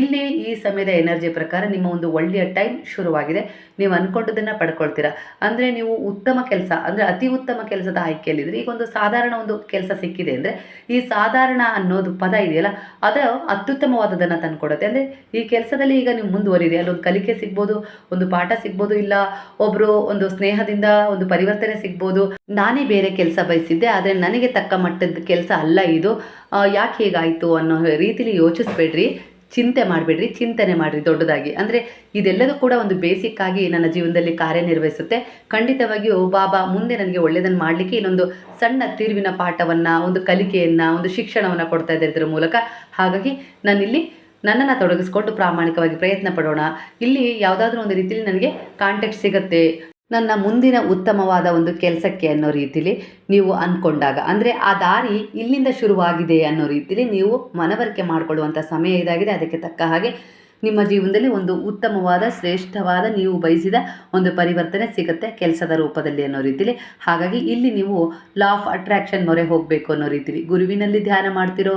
ಇಲ್ಲಿ ಈ ಸಮಯದ ಎನರ್ಜಿ ಪ್ರಕಾರ ನಿಮ್ಮ ಒಂದು ಒಳ್ಳೆಯ ಟೈಮ್ ಶುರುವಾಗಿದೆ. ನೀವು ಅಂದ್ಕೊಂಡದನ್ನು ಪಡ್ಕೊಳ್ತೀರಾ. ಅಂದರೆ ನೀವು ಉತ್ತಮ ಕೆಲಸ, ಅಂದರೆ ಅತಿ ಉತ್ತಮ ಕೆಲಸದ ಆಯ್ಕೆಯಲ್ಲಿದ್ದರೆ, ಈಗ ಒಂದು ಸಾಧಾರಣ ಒಂದು ಕೆಲಸ ಸಿಕ್ಕಿದೆ ಅಂದರೆ ಈ ಸಾಧಾರಣ ಅನ್ನೋದು ಪದ ಇದೆಯಲ್ಲ, ಅದು ಅತ್ಯುತ್ತಮವಾದದನ್ನು ತಂದುಕೊಡುತ್ತೆ. ಅಂದರೆ ಈ ಕೆಲಸದಲ್ಲಿ ಈಗ ನೀವು ಮುಂದುವರಿರಿ. ಅಲ್ಲೊಂದು ಕಲಿಕೆ ಸಿಗ್ಬೋದು, ಒಂದು ಪಾಠ ಸಿಗ್ಬೋದು, ಇಲ್ಲ ಒಬ್ಬರು ಒಂದು ಸ್ನೇಹದಿಂದ ಒಂದು ಪರಿವರ್ತನೆ ಸಿಗ್ಬೋದು. ನಾನೇ ಬೇರೆ ಕೆಲಸ ಬಯಸಿದ್ದೆ, ಆದರೆ ನನಗೆ ತಕ್ಕ ಮಟ್ಟದ ಕೆಲಸ ಅಲ್ಲ ಇದು. ಯಾಕೆ ಹೀಗಾಯಿತು ಅನ್ನೋ ರೀತಿಲಿ ಯೋಚಿಸ್ಬೇಡ್ರಿ. ಚಿಂತೆ ಮಾಡಬೇಡ್ರಿ, ಚಿಂತನೆ ಮಾಡಿರಿ ದೊಡ್ಡದಾಗಿ. ಅಂದರೆ ಇದೆಲ್ಲದೂ ಕೂಡ ಒಂದು ಬೇಸಿಕ್ ಆಗಿ ನನ್ನ ಜೀವನದಲ್ಲಿ ಕಾರ್ಯನಿರ್ವಹಿಸುತ್ತೆ. ಖಂಡಿತವಾಗಿಯೂ ಬಾಬಾ ಮುಂದೆ ನನಗೆ ಒಳ್ಳೆಯದನ್ನು ಮಾಡಲಿಕ್ಕೆ ಇನ್ನೊಂದು ಸಣ್ಣ ತಿರುವಿನ ಪಾಠವನ್ನು, ಒಂದು ಕಲಿಕೆಯನ್ನು, ಒಂದು ಶಿಕ್ಷಣವನ್ನು ಕೊಡ್ತಾ ಇದ್ದಾರೆ ಇದರ ಮೂಲಕ. ಹಾಗಾಗಿ ನಾನಿಲ್ಲಿ ನನ್ನನ್ನು ತೊಡಗಿಸ್ಕೊಂಡು ಪ್ರಾಮಾಣಿಕವಾಗಿ ಪ್ರಯತ್ನ ಪಡೋಣ. ಇಲ್ಲಿ ಯಾವುದಾದ್ರೂ ಒಂದು ರೀತಿಯಲ್ಲಿ ನನಗೆ ಕಾಂಟ್ಯಾಕ್ಟ್ ಸಿಗುತ್ತೆ. ನನ್ನ ಮುಂದಿನ ಉತ್ತಮವಾದ ಒಂದು ಕೆಲಸಕ್ಕೆ ಅನ್ನೋ ರೀತಿಲಿ ನೀವು ಅಂದ್ಕೊಂಡಾಗ. ಅಂದರೆ ಆ ದಾರಿ ಇಲ್ಲಿಂದ ಶುರುವಾಗಿದೆ ಅನ್ನೋ ರೀತಿಲಿ ನೀವು ಮನವರಿಕೆ ಮಾಡಿಕೊಳ್ಳುವಂಥ ಸಮಯ ಇದಾಗಿದೆ. ಅದಕ್ಕೆ ತಕ್ಕ ಹಾಗೆ ನಿಮ್ಮ ಜೀವನದಲ್ಲಿ ಒಂದು ಉತ್ತಮವಾದ, ಶ್ರೇಷ್ಠವಾದ, ನೀವು ಬಯಸಿದ ಒಂದು ಪರಿವರ್ತನೆ ಸಿಗುತ್ತೆ ಕೆಲಸದ ರೂಪದಲ್ಲಿ ಅನ್ನೋ ರೀತಿಲಿ. ಹಾಗಾಗಿ ಇಲ್ಲಿ ನೀವು ಲಾ ಆಫ್ ಅಟ್ರಾಕ್ಷನ್ ಮೊರೆ ಹೋಗಬೇಕು ಅನ್ನೋ ರೀತಿಲಿ. ಗುರುವಿನಲ್ಲಿ ಧ್ಯಾನ ಮಾಡ್ತಿರೋ,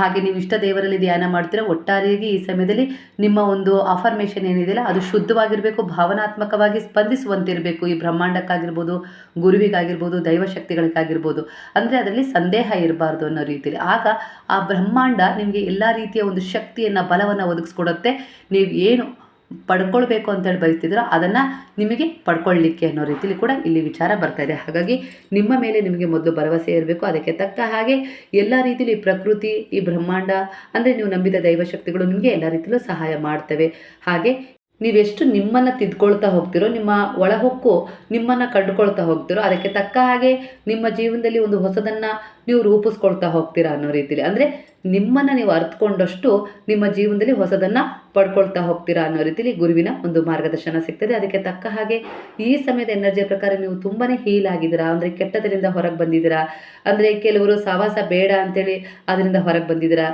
ಹಾಗೆ ನೀವು ಇಷ್ಟ ದೇವರಲ್ಲಿ ಧ್ಯಾನ ಮಾಡ್ತಿರೋ, ಒಟ್ಟಾರೆಯಾಗಿ ಈ ಸಮಯದಲ್ಲಿ ನಿಮ್ಮ ಒಂದು ಅಫರ್ಮೇಷನ್ ಏನಿದೆಯಲ್ಲ, ಅದು ಶುದ್ಧವಾಗಿರಬೇಕು, ಭಾವನಾತ್ಮಕವಾಗಿ ಸ್ಪಂದಿಸುವಂತಿರಬೇಕು. ಈ ಬ್ರಹ್ಮಾಂಡಕ್ಕಾಗಿರ್ಬೋದು, ಗುರುವಿಗಾಗಿರ್ಬೋದು ದೈವಶಕ್ತಿಗಳಿಗಾಗಿರ್ಬೋದು ಅಂದರೆ ಅದರಲ್ಲಿ ಸಂದೇಹ ಇರಬಾರ್ದು ಅನ್ನೋ ರೀತಿಲಿ. ಆಗ ಆ ಬ್ರಹ್ಮಾಂಡ ನಿಮಗೆ ಎಲ್ಲ ರೀತಿಯ ಒಂದು ಶಕ್ತಿಯನ್ನು, ಬಲವನ್ನು ಒದಗಿಸ್ಕೊಡುತ್ತೆ. ನೀವು ಏನು ಪಡ್ಕೊಳ್ಬೇಕು ಅಂತೇಳಿ ಬಯಸ್ತಿದ್ರೋ ಅದನ್ನು ನಿಮಗೆ ಪಡ್ಕೊಳ್ಳಿಕ್ಕೆ ಅನ್ನೋ ರೀತಿಯಲ್ಲಿ ಕೂಡ ಇಲ್ಲಿ ವಿಚಾರ ಬರ್ತಾ ಇದೆ. ಹಾಗಾಗಿ ನಿಮ್ಮ ಮೇಲೆ ನಿಮಗೆ ಮೊದಲು ಭರವಸೆ ಇರಬೇಕು. ಅದಕ್ಕೆ ತಕ್ಕ ಹಾಗೆ ಎಲ್ಲ ರೀತಿಯಲ್ಲಿ ಪ್ರಕೃತಿ, ಈ ಬ್ರಹ್ಮಾಂಡ, ಅಂದರೆ ನೀವು ನಂಬಿದ ದೈವಶಕ್ತಿಗಳು ನಿಮಗೆ ಎಲ್ಲ ರೀತಿಯಲ್ಲೂ ಸಹಾಯ ಮಾಡ್ತವೆ. ಹಾಗೆ ನೀವೆಷ್ಟು ನಿಮ್ಮನ್ನು ತಿದ್ಕೊಳ್ತಾ ಹೋಗ್ತಿರೋ, ನಿಮ್ಮ ಒಳಹೊಕ್ಕು ನಿಮ್ಮನ್ನು ಕಂಡುಕೊಳ್ತಾ ಹೋಗ್ತಿರೋ, ಅದಕ್ಕೆ ತಕ್ಕ ಹಾಗೆ ನಿಮ್ಮ ಜೀವನದಲ್ಲಿ ಒಂದು ಹೊಸದನ್ನು ನೀವು ರೂಪಿಸ್ಕೊಳ್ತಾ ಹೋಗ್ತೀರಾ ಅನ್ನೋ ರೀತಿಯಲ್ಲಿ ಅಂದರೆ ನಿಮ್ಮನ್ನು ನೀವು ಅರ್ಥಕೊಂಡಷ್ಟು ನಿಮ್ಮ ಜೀವನದಲ್ಲಿ ಹೊಸದನ್ನು ಪಡ್ಕೊಳ್ತಾ ಹೋಗ್ತೀರಾ ಅನ್ನೋ ರೀತಿಯಲ್ಲಿ ಗುರುವಿನ ಒಂದು ಮಾರ್ಗದರ್ಶನ ಸಿಗ್ತದೆ. ಅದಕ್ಕೆ ತಕ್ಕ ಹಾಗೆ ಈ ಸಮಯದ ಎನರ್ಜಿಯ ಪ್ರಕಾರ ನೀವು ತುಂಬಾ ಹೀಲ್ ಆಗಿದ್ದೀರಾ? ಅಂದರೆ ಕೆಟ್ಟದರಿಂದ ಹೊರಗೆ ಬಂದಿದ್ದೀರಾ? ಅಂದರೆ ಕೆಲವರು ಸವಾಸ ಬೇಡ ಅಂತೇಳಿ ಅದರಿಂದ ಹೊರಗೆ ಬಂದಿದ್ದೀರಾ?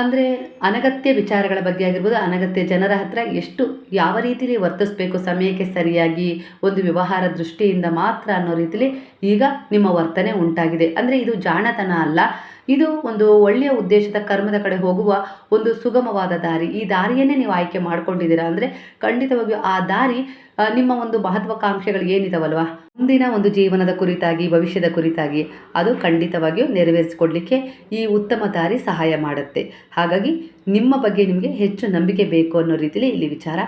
ಅಂದರೆ ಅನಗತ್ಯ ವಿಚಾರಗಳ ಬಗ್ಗೆ ಆಗಿರ್ಬೋದು, ಅನಗತ್ಯ ಜನರ ಹತ್ರ ಎಷ್ಟು ಯಾವ ರೀತಿಲಿ ವರ್ತಿಸ್ಬೇಕು, ಸಮಯಕ್ಕೆ ಸರಿಯಾಗಿ ಒಂದು ವ್ಯವಹಾರ ದೃಷ್ಟಿಯಿಂದ ಮಾತ್ರ ಅನ್ನೋ ರೀತಿಲಿ ಈಗ ನಿಮ್ಮ ವರ್ತನೆ ಉಂಟಾಗಿದೆ. ಅಂದರೆ ಇದು ಜಾಣತನ ಅಲ್ಲ, ಇದು ಒಂದು ಒಳ್ಳೆಯ ಉದ್ದೇಶದ ಕರ್ಮದ ಕಡೆ ಹೋಗುವ ಒಂದು ಸುಗಮವಾದ ದಾರಿ. ಈ ದಾರಿಯನ್ನೇ ನೀವು ಆಯ್ಕೆ ಮಾಡ್ಕೊಂಡಿದ್ದೀರಾ ಅಂದರೆ ಖಂಡಿತವಾಗಿಯೂ ಆ ದಾರಿ ನಿಮ್ಮ ಒಂದು ಮಹತ್ವಾಕಾಂಕ್ಷೆಗಳು ಏನಿದಾವಲ್ವಾ? ಮುಂದಿನ ಒಂದು ಜೀವನದ ಕುರಿತಾಗಿ, ಭವಿಷ್ಯದ ಕುರಿತಾಗಿ ಅದು ಖಂಡಿತವಾಗಿಯೂ ನೆರವೇರಿಸಿಕೊಡ್ಲಿಕ್ಕೆ ಈ ಉತ್ತಮ ದಾರಿ ಸಹಾಯ ಮಾಡುತ್ತೆ. ಹಾಗಾಗಿ ನಿಮ್ಮ ಬಗ್ಗೆ ನಿಮಗೆ ಹೆಚ್ಚು ನಂಬಿಕೆ ಬೇಕು ಅನ್ನೋ ರೀತಿಯಲ್ಲಿ ಇಲ್ಲಿ ವಿಚಾರ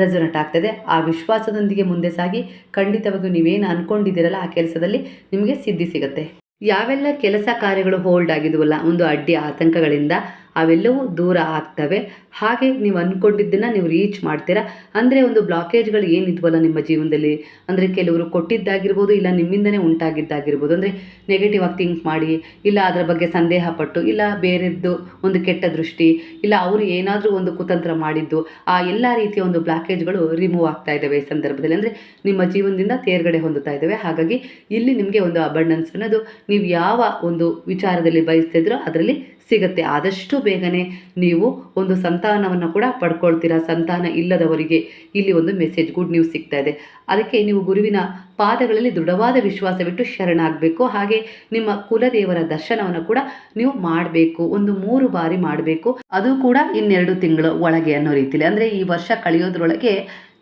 ರೆಸೊನೇಟ್ ಆಗ್ತದೆ ಆ ವಿಶ್ವಾಸದೊಂದಿಗೆ ಮುಂದೆ ಸಾಗಿ ಖಂಡಿತವಾಗಿಯೂ ನೀವೇನು ಅಂದ್ಕೊಂಡಿದ್ದೀರಲ್ಲ ಆ ಕೆಲಸದಲ್ಲಿ ನಿಮಗೆ ಸಿದ್ಧಿ ಸಿಗುತ್ತೆ. ಯಾವೆಲ್ಲ ಕೆಲಸ ಕಾರ್ಯಗಳು ಹೋಲ್ಡ್ ಆಗಿದ್ವಲ್ಲ, ಒಂದು ಅಡ್ಡಿ ಆತಂಕಗಳಿಂದ ಅವೆಲ್ಲವೂ ದೂರ ಆಗ್ತವೆ. ಹಾಗೆ ನೀವು ಅಂದ್ಕೊಂಡಿದ್ದನ್ನು ನೀವು ರೀಚ್ ಮಾಡ್ತೀರಾ? ಅಂದರೆ ಒಂದು ಬ್ಲಾಕೇಜ್ಗಳು ಏನಿದ್ವಲ್ಲ ನಿಮ್ಮ ಜೀವನದಲ್ಲಿ? ಅಂದರೆ ಕೆಲವರು ಕೊಟ್ಟಿದ್ದಾಗಿರ್ಬೋದು ಇಲ್ಲ ನಿಮ್ಮಿಂದನೇ ಉಂಟಾಗಿದ್ದಾಗಿರ್ಬೋದು. ಅಂದರೆ ನೆಗೆಟಿವ್ ಆಗಿ ಥಿಂಕ್ ಮಾಡಿ, ಇಲ್ಲ ಅದರ ಬಗ್ಗೆ ಸಂದೇಹ ಪಟ್ಟು ಇಲ್ಲ ಬೇರೆದ್ದು ಒಂದು ಕೆಟ್ಟ ದೃಷ್ಟಿ, ಇಲ್ಲ ಅವರು ಏನಾದರೂ ಒಂದು ಕುತಂತ್ರ ಮಾಡಿದ್ದು, ಆ ಎಲ್ಲ ರೀತಿಯ ಒಂದು ಬ್ಲಾಕೇಜ್ಗಳು ರಿಮೂವ್ ಆಗ್ತಾ ಇದ್ದಾವೆ ಈ ಸಂದರ್ಭದಲ್ಲಿ. ಅಂದರೆ ನಿಮ್ಮ ಜೀವನದಿಂದ ತೇರ್ಗಡೆ ಹೊಂದುತ್ತಾ ಇದ್ದಾವೆ ಹಾಗಾಗಿ ಇಲ್ಲಿ ನಿಮಗೆ ಒಂದು ಅಬಂಡೆನ್ಸ್ ಅನ್ನೋದು, ನೀವು ಯಾವ ಒಂದು ವಿಚಾರದಲ್ಲಿ ಬಯಸ್ತಿದ್ರೋ ಅದರಲ್ಲಿ ಸಿಗುತ್ತೆ. ಆದಷ್ಟು ಬೇಗನೆ ನೀವು ಒಂದು ಸಂತಾನವನ್ನು ಕೂಡ ಪಡ್ಕೊಳ್ತೀರಾ? ಸಂತಾನ ಇಲ್ಲದವರಿಗೆ ಇಲ್ಲಿ ಒಂದು ಮೆಸೇಜ್ ಗುಡ್ ನ್ಯೂಸ್ ಸಿಗ್ತಾ ಇದೆ. ಅದಕ್ಕೆ ನೀವು ಗುರುವಿನ ಪಾದಗಳಲ್ಲಿ ದೃಢವಾದ ವಿಶ್ವಾಸವಿಟ್ಟು ಶರಣಾಗಬೇಕು. ಹಾಗೆ ನಿಮ್ಮ ಕುಲದೇವರ ದರ್ಶನವನ್ನು ಕೂಡ ನೀವು ಮಾಡಬೇಕು. ಒಂದು ಮೂರು ಬಾರಿ ಮಾಡಬೇಕು. ಅದು ಕೂಡ ಇನ್ನೆರಡು ತಿಂಗಳ ಒಳಗೆ ಅನ್ನೋ ರೀತಿಯಲ್ಲಿ ಅಂದರೆ ಈ ವರ್ಷ ಕಳೆಯೋದ್ರೊಳಗೆ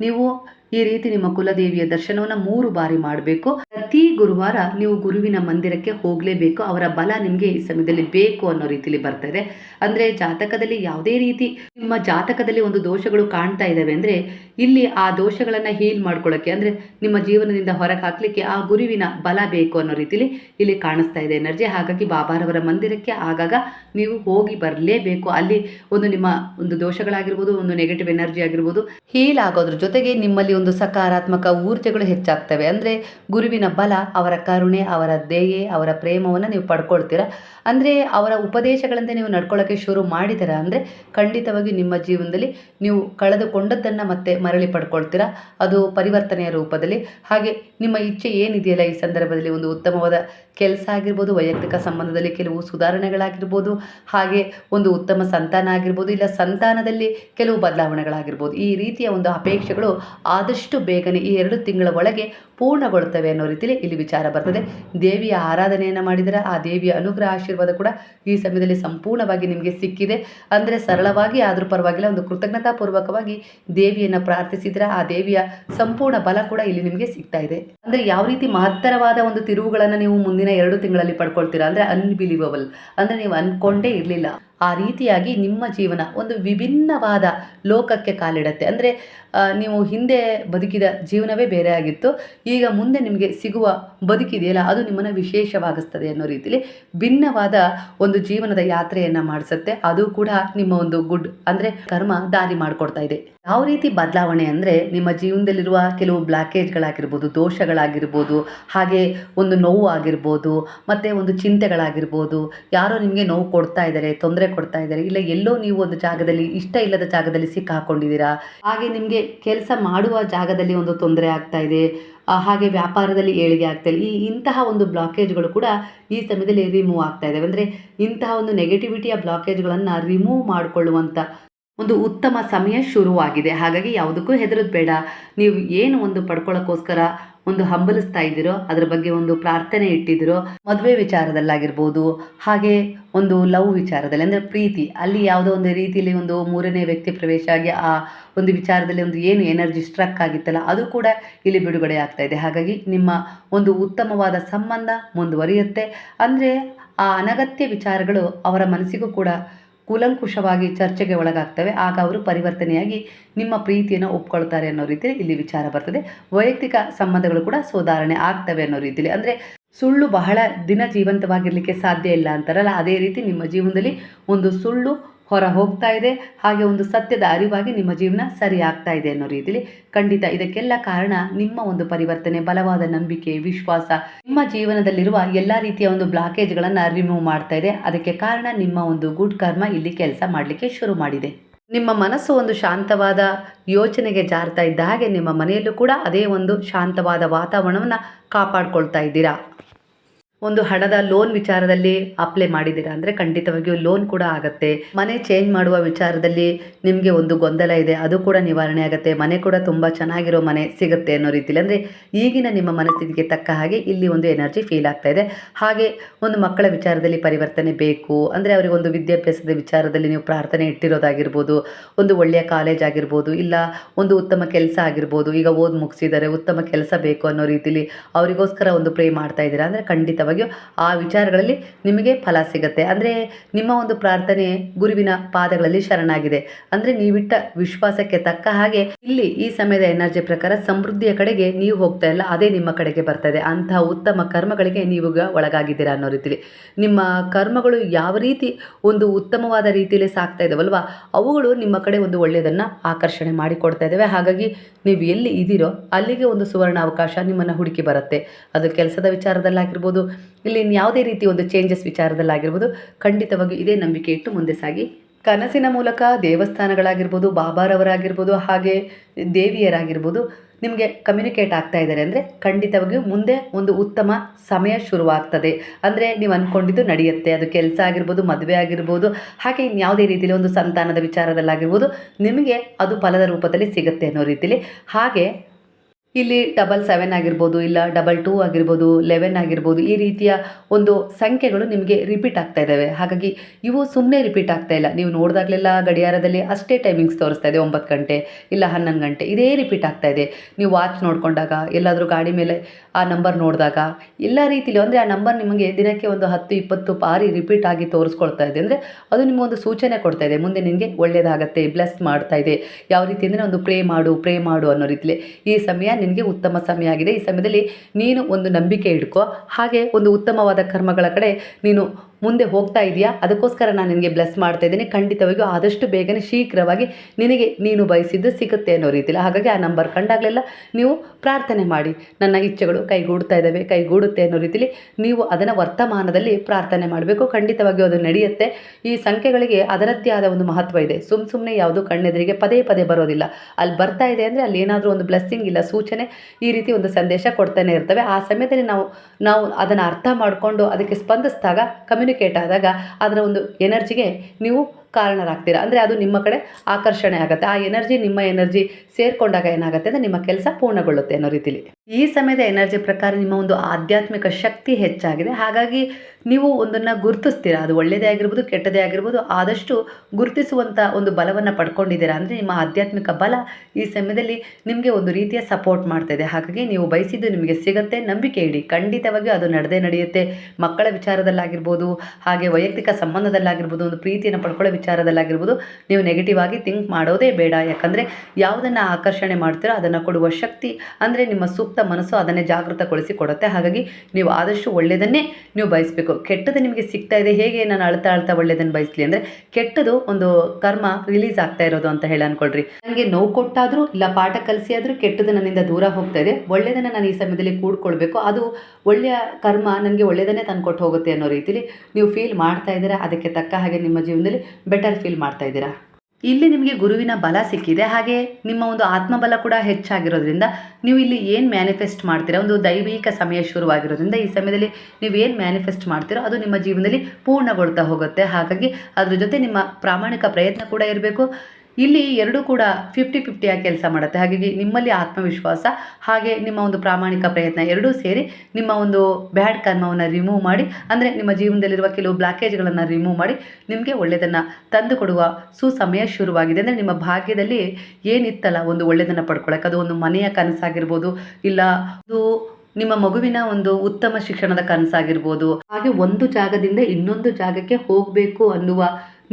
ನೀವು ಈ ರೀತಿ ನಿಮ್ಮ ಕುಲದೇವಿಯ ದರ್ಶನವನ್ನು ಮೂರು ಬಾರಿ ಮಾಡಬೇಕು. ಪ್ರತಿ ಗುರುವಾರ ನೀವು ಗುರುವಿನ ಮಂದಿರಕ್ಕೆ ಹೋಗಲೇಬೇಕು. ಅವರ ಬಲ ನಿಮಗೆ ಈ ಸಮಯದಲ್ಲಿ ಬೇಕು ಅನ್ನೋ ರೀತಿಲಿ ಇದೆ ಅಂದರೆ ಜಾತಕದಲ್ಲಿ ಯಾವುದೇ ರೀತಿ ನಿಮ್ಮ ಜಾತಕದಲ್ಲಿ ಒಂದು ದೋಷಗಳು ಕಾಣ್ತಾ ಇದ್ದಾವೆ ಅಂದರೆ ಇಲ್ಲಿ ಆ ದೋಷಗಳನ್ನು ಹೀಲ್ ಮಾಡ್ಕೊಳ್ಳೋಕ್ಕೆ ಅಂದರೆ ನಿಮ್ಮ ಜೀವನದಿಂದ ಹೊರಗೆ ಹಾಕಲಿಕ್ಕೆ ಆ ಗುರುವಿನ ಬಲ ಬೇಕು ಅನ್ನೋ ರೀತಿಲಿ ಇಲ್ಲಿ ಕಾಣಿಸ್ತಾ ಇದೆ ಎನರ್ಜಿ. ಹಾಗಾಗಿ ಬಾಬಾರವರ ಮಂದಿರಕ್ಕೆ ಆಗಾಗ ನೀವು ಹೋಗಿ ಬರಲೇಬೇಕು. ಅಲ್ಲಿ ಒಂದು ನಿಮ್ಮ ಒಂದು ದೋಷಗಳಾಗಿರ್ಬೋದು, ಒಂದು ನೆಗೆಟಿವ್ ಎನರ್ಜಿ ಆಗಿರ್ಬೋದು ಹೀಲ್ ಆಗೋದ್ರ ಜೊತೆಗೆ ನಿಮ್ಮಲ್ಲಿ ಒಂದು ಸಕಾರಾತ್ಮಕ ಊರ್ಜೆಗಳು ಹೆಚ್ಚಾಗ್ತವೆ. ಅಂದರೆ ಗುರುವಿನ ಬಲ, ಅವರ ಕರುಣೆ, ಅವರ ದಯೆ, ಅವರ ಪ್ರೇಮವನ್ನು ನೀವು ಪಡ್ಕೊಳ್ತೀರ? ಅಂದರೆ ಅವರ ಉಪದೇಶಗಳಂತೆ ನೀವು ನಡ್ಕೊಳ್ಳೋಕ್ಕೆ ಶುರು ಮಾಡಿದ್ದೀರಾ ಅಂದರೆ ಖಂಡಿತವಾಗಿ ನಿಮ್ಮ ಜೀವನದಲ್ಲಿ ನೀವು ಕಳೆದುಕೊಂಡದ್ದನ್ನು ಮತ್ತೆ ಮರಳಿ ಪಡ್ಕೊಳ್ತೀರಾ? ಅದು ಪರಿವರ್ತನೆಯ ರೂಪದಲ್ಲಿ. ಹಾಗೆ ನಿಮ್ಮ ಇಚ್ಛೆ ಏನಿದೆಯಲ್ಲ ಈ ಸಂದರ್ಭದಲ್ಲಿ? ಒಂದು ಉತ್ತಮವಾದ ಕೆಲಸ ಆಗಿರ್ಬೋದು, ವೈಯಕ್ತಿಕ ಸಂಬಂಧದಲ್ಲಿ ಕೆಲವು ಸುಧಾರಣೆಗಳಾಗಿರ್ಬೋದು, ಹಾಗೆ ಒಂದು ಉತ್ತಮ ಸಂತಾನ ಆಗಿರ್ಬೋದು, ಇಲ್ಲ ಸಂತಾನದಲ್ಲಿ ಕೆಲವು ಬದಲಾವಣೆಗಳಾಗಿರ್ಬೋದು. ಈ ರೀತಿಯ ಒಂದು ಅಪೇಕ್ಷೆಗಳು ಆದಷ್ಟು ಬೇಗನೆ ಈ ಎರಡು ತಿಂಗಳ ಒಳಗೆ ಪೂರ್ಣಗೊಳ್ತವೆ ಅನ್ನೋ ರೀತಿಯಲ್ಲಿ ಇಲ್ಲಿ ವಿಚಾರ ಬರ್ತದೆ. ದೇವಿಯ ಆರಾಧನೆಯನ್ನು ಮಾಡಿದರೆ? ಆ ದೇವಿಯ ಅನುಗ್ರಹ ಆಶೀರ್ವಾದ ಕೂಡ ಈ ಸಮಯದಲ್ಲಿ ಸಂಪೂರ್ಣವಾಗಿ ನಿಮಗೆ ಸಿಕ್ಕಿದೆ. ಅಂದರೆ ಸರಳವಾಗಿ ಆದರೂ ಪರವಾಗಿಲ್ಲ, ಒಂದು ಕೃತಜ್ಞತಾಪೂರ್ವಕವಾಗಿ ದೇವಿಯನ್ನು ಪ್ರಾರ್ಥಿಸಿದರೆ? ಆ ದೇವಿಯ ಸಂಪೂರ್ಣ ಬಲ ಕೂಡ ಇಲ್ಲಿ ನಿಮಗೆ ಸಿಗ್ತಾ ಇದೆ. ಅಂದರೆ ಯಾವ ರೀತಿ ಮಹತ್ತರವಾದ ಒಂದು ತಿರುವುಗಳನ್ನು ನೀವು ಮುಂದಿನ ಎರಡು ತಿಂಗಳಲ್ಲಿ ಪಡ್ಕೊಳ್ತೀರಾ? ಅಂದರೆ ಅನ್ಬಿಲೀವಬಲ್ ಅಂದರೆ ನೀವು ಅಂದ್ಕೊಂಡೇ ಇರಲಿಲ್ಲ. ಆ ರೀತಿಯಾಗಿ ನಿಮ್ಮ ಜೀವನ ಒಂದು ವಿಭಿನ್ನವಾದ ಲೋಕಕ್ಕೆ ಕಾಲಿಡತ್ತೆ. ಅಂದರೆ ನೀವು ಹಿಂದೆ ಬದುಕಿದ ಜೀವನವೇ ಬೇರೆ ಆಗಿತ್ತು. ಈಗ ಮುಂದೆ ನಿಮಗೆ ಸಿಗುವ ಬದುಕಿದೆಯಲ್ಲ, ಅದು ನಿಮ್ಮನ್ನು ವಿಶೇಷವಾಗಿಸ್ತದೆ ಅನ್ನೋ ರೀತಿಲಿ ಭಿನ್ನವಾದ ಒಂದು ಜೀವನದ ಯಾತ್ರೆಯನ್ನು ಮಾಡಿಸುತ್ತೆ. ಅದು ಕೂಡ ನಿಮ್ಮ ಒಂದು ಗುಡ್, ಅಂದರೆ ಕರ್ಮ ದಾರಿ ಮಾಡಿಕೊಡ್ತಾ ಇದೆ. ಯಾವ ರೀತಿ ಬದಲಾವಣೆ ಅಂದರೆ, ನಿಮ್ಮ ಜೀವನದಲ್ಲಿರುವ ಕೆಲವು ಬ್ಲಾಕೇಜ್ಗಳಾಗಿರ್ಬೋದು, ದೋಷಗಳಾಗಿರ್ಬೋದು, ಹಾಗೆ ಒಂದು ನೋವು ಆಗಿರ್ಬೋದು, ಮತ್ತು ಒಂದು ಚಿಂತೆಗಳಾಗಿರ್ಬೋದು, ಯಾರೋ ನಿಮಗೆ ನೋವು ಕೊಡ್ತಾ ಇದ್ದಾರೆ, ತೊಂದರೆ ಕೊಡ್ತಾ ಇದ್ದಾರೆ. ಇಲ್ಲ, ಎಲ್ಲೋ ನೀವು ಒಂದು ಜಾಗದಲ್ಲಿ, ಇಷ್ಟ ಇಲ್ಲದ ಜಾಗದಲ್ಲಿ ಸಿಕ್ಕಾಕೊಂಡಿದ್ದೀರಾ ಹಾಗೆ ನಿಮಗೆ ಕೆಲಸ ಮಾಡುವ ಜಾಗದಲ್ಲಿ ಒಂದು ತೊಂದರೆ ಆಗ್ತಾ ಇದೆ. ಹಾಗೆ ವ್ಯಾಪಾರದಲ್ಲಿ ಏಳಿಗೆ ಆಗ್ತಾ ಇದೆ ಈ ಇಂತಹ ಒಂದು ಬ್ಲಾಕೇಜ್ಗಳು ಕೂಡ ಈ ಸಮಯದಲ್ಲಿ ರಿಮೂವ್ ಆಗ್ತಾ ಇದ್ದಾವೆ ಅಂದರೆ ಇಂತಹ ಒಂದು ನೆಗೆಟಿವಿಟಿಯ ಬ್ಲಾಕೇಜ್ಗಳನ್ನು ರಿಮೂವ್ ಮಾಡಿಕೊಳ್ಳುವಂಥ ಒಂದು ಉತ್ತಮ ಸಮಯ ಶುರುವಾಗಿದೆ. ಹಾಗಾಗಿ ಯಾವುದಕ್ಕೂ ಹೆದರೋದು ಬೇಡ. ನೀವು ಏನು ಒಂದು ಪಡ್ಕೊಳ್ಳೋಕ್ಕೋಸ್ಕರ ಒಂದು ಹಂಬಲಿಸ್ತಾ ಇದ್ದೀರೋ, ಅದರ ಬಗ್ಗೆ ಒಂದು ಪ್ರಾರ್ಥನೆ ಇಟ್ಟಿದ್ದೀರೋ, ಮದುವೆ ವಿಚಾರದಲ್ಲಾಗಿರ್ಬೋದು, ಹಾಗೆ ಒಂದು ಲವ್ ವಿಚಾರದಲ್ಲಿ, ಅಂದರೆ ಪ್ರೀತಿ, ಅಲ್ಲಿ ಯಾವುದೋ ಒಂದು ರೀತಿಯಲ್ಲಿ ಒಂದು ಮೂರನೇ ವ್ಯಕ್ತಿ ಪ್ರವೇಶ ಆಗಿ ಆ ಒಂದು ವಿಚಾರದಲ್ಲಿ ಒಂದು ಏನು ಎನರ್ಜಿ ಸ್ಟ್ರಕ್ ಆಗಿತ್ತಲ್ಲ, ಅದು ಕೂಡ ಇಲ್ಲಿ ಬಿಡುಗಡೆ ಆಗ್ತಾ ಇದೆ. ಹಾಗಾಗಿ ನಿಮ್ಮ ಒಂದು ಉತ್ತಮವಾದ ಸಂಬಂಧ ಮುಂದುವರಿಯುತ್ತೆ. ಅಂದರೆ ಆ ಅನಗತ್ಯ ವಿಚಾರಗಳು ಅವರ ಮನಸ್ಸಿಗೂ ಕೂಡ ಕೂಲಂಕುಷವಾಗಿ ಚರ್ಚೆಗೆ ಒಳಗಾಗ್ತವೆ. ಆಗ ಅವರು ಪರಿವರ್ತನೆಯಾಗಿ ನಿಮ್ಮ ಪ್ರೀತಿಯನ್ನು ಒಪ್ಕೊಳ್ತಾರೆ ಅನ್ನೋ ರೀತಿಯಲ್ಲಿ ಇಲ್ಲಿ ವಿಚಾರ ಬರ್ತದೆ. ವೈಯಕ್ತಿಕ ಸಂಬಂಧಗಳು ಕೂಡ ಸುಧಾರಣೆ ಆಗ್ತವೆ ಅನ್ನೋ ರೀತಿಯಲ್ಲಿ. ಅಂದರೆ ಸುಳ್ಳು ಬಹಳ ದಿನ ಜೀವಂತವಾಗಿರಲಿಕ್ಕೆ ಸಾಧ್ಯ ಇಲ್ಲ ಅಂತಾರಲ್ಲ, ಅದೇ ರೀತಿ ನಿಮ್ಮ ಜೀವನದಲ್ಲಿ ಒಂದು ಸುಳ್ಳು ಹೊರ ಹೋಗ್ತಾ ಇದೆ. ಹಾಗೆ ಒಂದು ಸತ್ಯದ ಅರಿವಾಗಿ ನಿಮ್ಮ ಜೀವನ ಸರಿ ಆಗ್ತಾ ಇದೆ ಅನ್ನೋ ರೀತಿಯಲ್ಲಿ ಖಂಡಿತ ಇದಕ್ಕೆಲ್ಲ ಕಾರಣ ನಿಮ್ಮ ಒಂದು ಪರಿವರ್ತನೆ, ಬಲವಾದ ನಂಬಿಕೆ, ವಿಶ್ವಾಸ. ನಿಮ್ಮ ಜೀವನದಲ್ಲಿರುವ ಎಲ್ಲ ರೀತಿಯ ಒಂದು ಬ್ಲಾಕೇಜ್ಗಳನ್ನು ರಿಮೂವ್ ಮಾಡ್ತಾ ಇದೆ. ಅದಕ್ಕೆ ಕಾರಣ ನಿಮ್ಮ ಒಂದು ಗುಡ್ ಕರ್ಮ ಇಲ್ಲಿ ಕೆಲಸ ಮಾಡಲಿಕ್ಕೆ ಶುರು ಮಾಡಿದೆ. ನಿಮ್ಮ ಮನಸ್ಸು ಒಂದು ಶಾಂತವಾದ ಯೋಚನೆಗೆ ಜಾರ್ತಾ ಇದ್ದ ಹಾಗೆ ನಿಮ್ಮ ಮನೆಯಲ್ಲೂ ಕೂಡ ಅದೇ ಒಂದು ಶಾಂತವಾದ ವಾತಾವರಣವನ್ನು ಕಾಪಾಡ್ಕೊಳ್ತಾ ಇದ್ದೀರಾ? ಒಂದು ಹಣದ ಲೋನ್ ವಿಚಾರದಲ್ಲಿ ಅಪ್ಲೈ ಮಾಡಿದ್ದೀರಾ? ಅಂದರೆ ಖಂಡಿತವಾಗಿಯೂ ಲೋನ್ ಕೂಡ ಆಗುತ್ತೆ. ಮನೆ ಚೇಂಜ್ ಮಾಡುವ ವಿಚಾರದಲ್ಲಿ ನಿಮಗೆ ಒಂದು ಗೊಂದಲ ಇದೆ, ಅದು ಕೂಡ ನಿವಾರಣೆ ಆಗುತ್ತೆ. ಮನೆ ಕೂಡ ತುಂಬ ಚೆನ್ನಾಗಿರೋ ಮನೆ ಸಿಗುತ್ತೆ ಅನ್ನೋ ರೀತಿಯಲ್ಲಿ ಅಂದರೆ ಈಗಿನ ನಿಮ್ಮ ಮನಸ್ಥಿತಿಗೆ ತಕ್ಕ ಹಾಗೆ ಇಲ್ಲಿ ಒಂದು ಎನರ್ಜಿ ಫೀಲ್ ಆಗ್ತಾ ಇದೆ. ಹಾಗೆ ಒಂದು ಮಕ್ಕಳ ವಿಚಾರದಲ್ಲಿ ಪರಿವರ್ತನೆ ಬೇಕು. ಅಂದರೆ ಅವರಿಗೆ ಒಂದು ವಿದ್ಯಾಭ್ಯಾಸದ ವಿಚಾರದಲ್ಲಿ ನೀವು ಪ್ರಾರ್ಥನೆ ಇಟ್ಟಿರೋದಾಗಿರ್ಬೋದು, ಒಂದು ಒಳ್ಳೆಯ ಕಾಲೇಜ್ ಆಗಿರ್ಬೋದು, ಇಲ್ಲ ಒಂದು ಉತ್ತಮ ಕೆಲಸ ಆಗಿರ್ಬೋದು, ಈಗ ಓದ್ ಮುಗಿಸಿದರೆ ಉತ್ತಮ ಕೆಲಸ ಬೇಕು ಅನ್ನೋ ರೀತಿಯಲ್ಲಿ ಅವರಿಗೋಸ್ಕರ ಒಂದು ಪ್ರೇ ಮಾಡ್ತಾ ಇದ್ದೀರಾ? ಅಂದರೆ ಖಂಡಿತವಾಗಿಯೂ ಆ ವಿಚಾರಗಳಲ್ಲಿ ನಿಮಗೆ ಫಲ ಸಿಗುತ್ತೆ. ಅಂದರೆ ನಿಮ್ಮ ಒಂದು ಪ್ರಾರ್ಥನೆ ಗುರುವಿನ ಪಾದಗಳಲ್ಲಿ ಶರಣಾಗಿದೆ. ಅಂದರೆ ನೀವಿಟ್ಟ ವಿಶ್ವಾಸಕ್ಕೆ ತಕ್ಕ ಹಾಗೆ ಇಲ್ಲಿ ಈ ಸಮಯದ ಎನರ್ಜಿ ಪ್ರಕಾರ ಸಮೃದ್ಧಿಯ ಕಡೆಗೆ ನೀವು ಹೋಗ್ತಾ ಇಲ್ಲ, ಅದೇ ನಿಮ್ಮ ಕಡೆಗೆ ಬರ್ತಾ ಇದೆ ಅಂತಹ ಉತ್ತಮ ಕರ್ಮಗಳಿಗೆ ನೀವು ಒಳಗಾಗಿದ್ದೀರಾ ಅನ್ನೋ ರೀತಿಲಿ. ನಿಮ್ಮ ಕರ್ಮಗಳು ಯಾವ ರೀತಿ ಒಂದು ಉತ್ತಮವಾದ ರೀತಿಯಲ್ಲಿ ಸಾಕ್ತಾ ಇದಾವಲ್ವ, ಅವುಗಳು ನಿಮ್ಮ ಕಡೆ ಒಂದು ಒಳ್ಳೆಯದನ್ನು ಆಕರ್ಷಣೆ ಮಾಡಿಕೊಡ್ತಾ ಇದ್ದಾವೆ ಹಾಗಾಗಿ ನೀವು ಎಲ್ಲಿ ಇದ್ದೀರೋ ಅಲ್ಲಿಗೆ ಒಂದು ಸುವರ್ಣ ಅವಕಾಶ ನಿಮ್ಮನ್ನು ಹುಡುಕಿ ಬರುತ್ತೆ. ಅದು ಕೆಲಸದ ವಿಚಾರದಲ್ಲಾಗಿರ್ಬೋದು ಇಲ್ಲಿ ಯಾವುದೇ ರೀತಿ ಒಂದು ಚೇಂಜಸ್ ವಿಚಾರದಲ್ಲಾಗಿರ್ಬೋದು ಖಂಡಿತವಾಗಿ ಇದೇ ನಂಬಿಕೆ ಇಟ್ಟು ಮುಂದೆ ಸಾಗಿ. ಕನಸಿನ ಮೂಲಕ ದೇವಸ್ಥಾನಗಳಾಗಿರ್ಬೋದು, ಬಾಬಾರವರಾಗಿರ್ಬೋದು, ಹಾಗೆ ದೇವಿಯರಾಗಿರ್ಬೋದು, ನಿಮಗೆ ಕಮ್ಯುನಿಕೇಟ್ ಆಗ್ತಾ ಇದ್ದಾರೆ ಅಂದರೆ ಖಂಡಿತವಾಗಿಯೂ ಮುಂದೆ ಒಂದು ಉತ್ತಮ ಸಮಯ ಶುರುವಾಗ್ತದೆ. ಅಂದರೆ ನೀವು ಅಂದ್ಕೊಂಡಿದ್ದು ನಡೆಯುತ್ತೆ, ಅದು ಕೆಲಸ ಆಗಿರ್ಬೋದು, ಮದುವೆ ಆಗಿರ್ಬೋದು, ಹಾಗೆ ಇನ್ಯಾವುದೇ ರೀತಿಯಲ್ಲಿ ಒಂದು ಸಂತಾನದ ವಿಚಾರದಲ್ಲಾಗಿರ್ಬೋದು, ನಿಮಗೆ ಅದು ಫಲದ ರೂಪದಲ್ಲಿ ಸಿಗುತ್ತೆ ಅನ್ನೋ ರೀತಿಯಲ್ಲಿ ಹಾಗೆ ಇಲ್ಲಿ ಡಬಲ್ ಸೆವೆನ್ ಆಗಿರ್ಬೋದು, ಇಲ್ಲ ಡಬಲ್ ಟೂ ಆಗಿರ್ಬೋದು ಲೆವೆನ್ ಆಗಿರ್ಬೋದು, ಈ ರೀತಿಯ ಒಂದು ಸಂಖ್ಯೆಗಳು ನಿಮಗೆ ರಿಪೀಟ್ ಆಗ್ತಾ ಇದ್ದಾವೆ ಹಾಗಾಗಿ ಇವು ಸುಮ್ಮನೆ ರಿಪೀಟ್ ಆಗ್ತಾ ಇಲ್ಲ. ನೀವು ನೋಡಿದಾಗಲೆಲ್ಲ ಗಡಿಯಾರದಲ್ಲಿ ಅಷ್ಟೇ ಟೈಮಿಂಗ್ಸ್ ತೋರಿಸ್ತಾ ಇದೆ, ಒಂಬತ್ತು ಗಂಟೆ, ಇಲ್ಲ ಹನ್ನೊಂದು ಗಂಟೆ, ಇದೇ ರಿಪೀಟ್ ಆಗ್ತಾ ಇದೆ. ನೀವು ವಾಚ್ ನೋಡಿಕೊಂಡಾಗ, ಎಲ್ಲಾದರೂ ಗಾಡಿ ಮೇಲೆ ಆ ನಂಬರ್ ನೋಡಿದಾಗ, ಎಲ್ಲ ರೀತಿಲಿ ಅಂದರೆ ಆ ನಂಬರ್ ನಿಮಗೆ ದಿನಕ್ಕೆ ಒಂದು ಹತ್ತು, ಇಪ್ಪತ್ತು ಬಾರಿ ರಿಪೀಟ್ ಆಗಿ ತೋರಿಸ್ಕೊಳ್ತಾ ಇದೆ. ಅಂದರೆ ಅದು ನಿಮಗೊಂದು ಸೂಚನೆ ಕೊಡ್ತಾ ಇದೆ. ಮುಂದೆ ನಿಮಗೆ ಒಳ್ಳೆಯದಾಗತ್ತೆ ಬ್ಲೆಸ್ ಮಾಡ್ತಾ ಇದೆ. ಯಾವ ರೀತಿ ಅಂದರೆ ಒಂದು ಪ್ರೇ ಮಾಡು ಪ್ರೇ ಮಾಡು ಅನ್ನೋ ರೀತಿಲಿ ಈ ಸಮಯ ನಿನಗೆ ಉತ್ತಮ ಸಮಯ ಆಗಿದೆ. ಈ ಸಮಯದಲ್ಲಿ ನೀನು ಒಂದು ನಂಬಿಕೆ ಇಡ್ಕೋ ಹಾಗೆ ಒಂದು ಉತ್ತಮವಾದ ಕರ್ಮಗಳ ಕಡೆ ನೀನು ಮುಂದೆ ಹೋಗ್ತಾ ಇದೆಯಾ? ಅದಕ್ಕೋಸ್ಕರ ನಾನು ನಿನಗೆ ಬ್ಲೆಸ್ ಮಾಡ್ತಾ ಇದ್ದೀನಿ. ಖಂಡಿತವಾಗಿಯೂ ಆದಷ್ಟು ಬೇಗನೆ ಶೀಘ್ರವಾಗಿ ನಿನಗೆ ನೀನು ಬಯಸಿದ್ದು ಸಿಗುತ್ತೆ ಅನ್ನೋ ರೀತಿಯಲ್ಲಿ ಹಾಗಾಗಿ ಆ ನಂಬರ್ ಕಂಡಾಗಲೆಲ್ಲ ನೀವು ಪ್ರಾರ್ಥನೆ ಮಾಡಿ. ನನ್ನ ಇಚ್ಛೆಗಳು ಕೈಗೂಡ್ತಾ ಇದ್ದಾವೆ, ಕೈಗೂಡುತ್ತೆ ಅನ್ನೋ ರೀತಿಲಿ ನೀವು ಅದನ್ನು ವರ್ತಮಾನದಲ್ಲಿ ಪ್ರಾರ್ಥನೆ ಮಾಡಬೇಕು. ಖಂಡಿತವಾಗಿಯೂ ಅದು ನಡೆಯುತ್ತೆ. ಈ ಸಂಖ್ಯೆಗಳಿಗೆ ಅದರದ್ದೇ ಆದ ಒಂದು ಮಹತ್ವ ಇದೆ. ಸುಮ್ಮ ಸುಮ್ಮನೆ ಯಾವುದು ಕಣ್ಣೆದುರಿಗೆ ಪದೇ ಪದೇ ಬರೋದಿಲ್ಲ. ಅಲ್ಲಿ ಬರ್ತಾ ಇದೆ ಅಂದರೆ ಅಲ್ಲಿ ಏನಾದರೂ ಒಂದು ಬ್ಲೆಸ್ಸಿಂಗ್ ಇಲ್ಲ, ಸೂಚನೆ ಈ ರೀತಿ ಒಂದು ಸಂದೇಶ ಕೊಡ್ತಾನೆ ಇರ್ತವೆ. ಆ ಸಮಯದಲ್ಲಿ ನಾವು ನಾವು ಅದನ್ನು ಅರ್ಥ ಮಾಡಿಕೊಂಡು ಅದಕ್ಕೆ ಸ್ಪಂದಿಸಿದಾಗ ಕಮ್ಯುನಿಕೇಟ್ ಆದಾಗ ಅದರ ಒಂದು ಎನರ್ಜಿಗೆ ನೀವು ಕಾರಣರಾಗ್ತೀರಾ? ಅಂದರೆ ಅದು ನಿಮ್ಮ ಕಡೆ ಆಕರ್ಷಣೆ ಆಗುತ್ತೆ. ಆ ಎನರ್ಜಿ ನಿಮ್ಮ ಎನರ್ಜಿ ಸೇರಿಕೊಂಡಾಗ ಏನಾಗುತ್ತೆ ಅಂದರೆ ನಿಮ್ಮ ಕೆಲಸ ಪೂರ್ಣಗೊಳ್ಳುತ್ತೆ ಅನ್ನೋ ರೀತಿಲಿ. ಈ ಸಮಯದ ಎನರ್ಜಿ ಪ್ರಕಾರ ನಿಮ್ಮ ಒಂದು ಆಧ್ಯಾತ್ಮಿಕ ಶಕ್ತಿ ಹೆಚ್ಚಾಗಿದೆ. ಹಾಗಾಗಿ ನೀವು ಒಂದನ್ನು ಗುರುತಿಸ್ತೀರಾ? ಅದು ಒಳ್ಳೆಯದೇ ಆಗಿರ್ಬೋದು, ಕೆಟ್ಟದೇ ಆಗಿರ್ಬೋದು, ಆದಷ್ಟು ಗುರುತಿಸುವಂಥ ಒಂದು ಬಲವನ್ನು ಪಡ್ಕೊಂಡಿದ್ದೀರಾ? ಅಂದರೆ ನಿಮ್ಮ ಆಧ್ಯಾತ್ಮಿಕ ಬಲ ಈ ಸಮಯದಲ್ಲಿ ನಿಮಗೆ ಒಂದು ರೀತಿಯ ಸಪೋರ್ಟ್ ಮಾಡ್ತಾ ಇದೆ. ಹಾಗಾಗಿ ನೀವು ಬಯಸಿದ್ದು ನಿಮಗೆ ಸಿಗುತ್ತೆ. ನಂಬಿಕೆ ಇಡಿ. ಖಂಡಿತವಾಗಿಯೂ ಅದು ನಡೆದೇ ನಡೆಯುತ್ತೆ. ಮಕ್ಕಳ ವಿಚಾರದಲ್ಲಾಗಿರ್ಬೋದು, ಹಾಗೆ ವೈಯಕ್ತಿಕ ಸಂಬಂಧದಲ್ಲಾಗಿರ್ಬೋದು, ಒಂದು ಪ್ರೀತಿಯನ್ನು ಪಡ್ಕೊಳ್ಳೋ ವಿಚಾರದಲ್ಲಾಗಿರ್ಬೋದು, ನೀವು ನೆಗೆಟಿವ್ ಆಗಿ ಥಿಂಕ್ ಮಾಡೋದೇ ಬೇಡ. ಯಾಕಂದರೆ ಯಾವುದನ್ನು ಆಕರ್ಷಣೆ ಮಾಡ್ತೀರೋ ಅದನ್ನು ಕೊಡುವ ಶಕ್ತಿ ಅಂದರೆ ನಿಮ್ಮ ಸೂಕ್ತ ಮನಸ್ಸು ಅದನ್ನೇ ಜಾಗೃತಗೊಳಿಸಿ ಕೊಡುತ್ತೆ. ಹಾಗಾಗಿ ನೀವು ಆದಷ್ಟು ಒಳ್ಳೆಯದನ್ನೇ ನೀವು ಬಯಸಬೇಕು. ಕೆಟ್ಟದ್ದು ನಿಮಗೆ ಸಿಗ್ತಾ ಇದೆ, ಹೇಗೆ ನಾನು ಅಳ್ತಾ ಅಳ್ತಾ ಒಳ್ಳೆಯದನ್ನು ಬಯಸಲಿ ಅಂದರೆ ಕೆಟ್ಟದು ಒಂದು ಕರ್ಮ ರಿಲೀಸ್ ಆಗ್ತಾ ಇರೋದು ಅಂತ ಹೇಳಿ ಅನ್ಕೊಳ್ರಿ. ನನಗೆ ನೋವು ಕೊಟ್ಟಾದರೂ ಇಲ್ಲ ಪಾಠ ಕಲಿಸಿ ಆದರೂ ಕೆಟ್ಟದ್ದು ನನ್ನಿಂದ ದೂರ ಹೋಗ್ತಾ ಇದೆ, ಒಳ್ಳೆಯದನ್ನು ನಾನು ಈ ಸಮಯದಲ್ಲಿ ಕೂಡ್ಕೊಳ್ಬೇಕು. ಅದು ಒಳ್ಳೆಯ ಕರ್ಮ ನನಗೆ ಒಳ್ಳೆಯದನ್ನೇ ತಂದುಕೊಟ್ಟು ಹೋಗುತ್ತೆ ಅನ್ನೋ ರೀತಿಲಿ ನೀವು ಫೀಲ್ ಮಾಡ್ತಾ ಇದ್ದೀರಾ, ಅದಕ್ಕೆ ತಕ್ಕ ಹಾಗೆ ನಿಮ್ಮ ಜೀವನದಲ್ಲಿ ಬೆಟರ್ ಫೀಲ್ ಮಾಡ್ತಾ ಇದ್ದೀರಾ? ಇಲ್ಲಿ ನಿಮಗೆ ಗುರುವಿನ ಬಲ ಸಿಕ್ಕಿದೆ. ಹಾಗೆ ನಿಮ್ಮ ಒಂದು ಆತ್ಮಬಲ ಕೂಡ ಹೆಚ್ಚಾಗಿರೋದ್ರಿಂದ ನೀವು ಇಲ್ಲಿ ಏನು ಮ್ಯಾನಿಫೆಸ್ಟ್ ಮಾಡ್ತೀರಾ? ಒಂದು ದೈವಿಕ ಸಮಯ ಶುರುವಾಗಿರೋದ್ರಿಂದ ಈ ಸಮಯದಲ್ಲಿ ನೀವು ಏನು ಮ್ಯಾನಿಫೆಸ್ಟ್ ಮಾಡ್ತೀರೋ? ಅದು ನಿಮ್ಮ ಜೀವನದಲ್ಲಿ ಪೂರ್ಣಗೊಳ್ತಾ ಹೋಗುತ್ತೆ. ಹಾಗಾಗಿ ಅದರ ಜೊತೆ ನಿಮ್ಮ ಪ್ರಾಮಾಣಿಕ ಪ್ರಯತ್ನ ಕೂಡ ಇರಬೇಕು. ಇಲ್ಲಿ ಎರಡೂ ಕೂಡ ಫಿಫ್ಟಿ ಫಿಫ್ಟಿಯಾಗಿ ಕೆಲಸ ಮಾಡುತ್ತೆ. ಹಾಗಾಗಿ ನಿಮ್ಮಲ್ಲಿ ಆತ್ಮವಿಶ್ವಾಸ, ಹಾಗೆ ನಿಮ್ಮ ಒಂದು ಪ್ರಾಮಾಣಿಕ ಪ್ರಯತ್ನ ಎರಡೂ ಸೇರಿ ನಿಮ್ಮ ಒಂದು ಬ್ಯಾಡ್ ಕರ್ಮವನ್ನು ರಿಮೂವ್ ಮಾಡಿ, ಅಂದರೆ ನಿಮ್ಮ ಜೀವನದಲ್ಲಿರುವ ಕೆಲವು ಬ್ಲಾಕೇಜ್ಗಳನ್ನು ರಿಮೂವ್ ಮಾಡಿ, ನಿಮಗೆ ಒಳ್ಳೆಯದನ್ನು ತಂದು ಕೊಡುವ ಸುಸಮಯ ಶುರುವಾಗಿದೆ. ಅಂದರೆ ನಿಮ್ಮ ಭಾಗ್ಯದಲ್ಲಿ ಏನಿತ್ತಲ್ಲ, ಒಂದು ಒಳ್ಳೆಯದನ್ನು ಪಡ್ಕೊಳ್ಳೋಕೆ ಅದು ಒಂದು ಮನೆಯ ಕನಸಾಗಿರ್ಬೋದು, ಇಲ್ಲ ಒಂದು ನಿಮ್ಮ ಮಗುವಿನ ಒಂದು ಉತ್ತಮ ಶಿಕ್ಷಣದ ಕನಸಾಗಿರ್ಬೋದು. ಹಾಗೆ ಒಂದು ಜಾಗದಿಂದ ಇನ್ನೊಂದು ಜಾಗಕ್ಕೆ ಹೋಗಬೇಕು ಅನ್ನುವ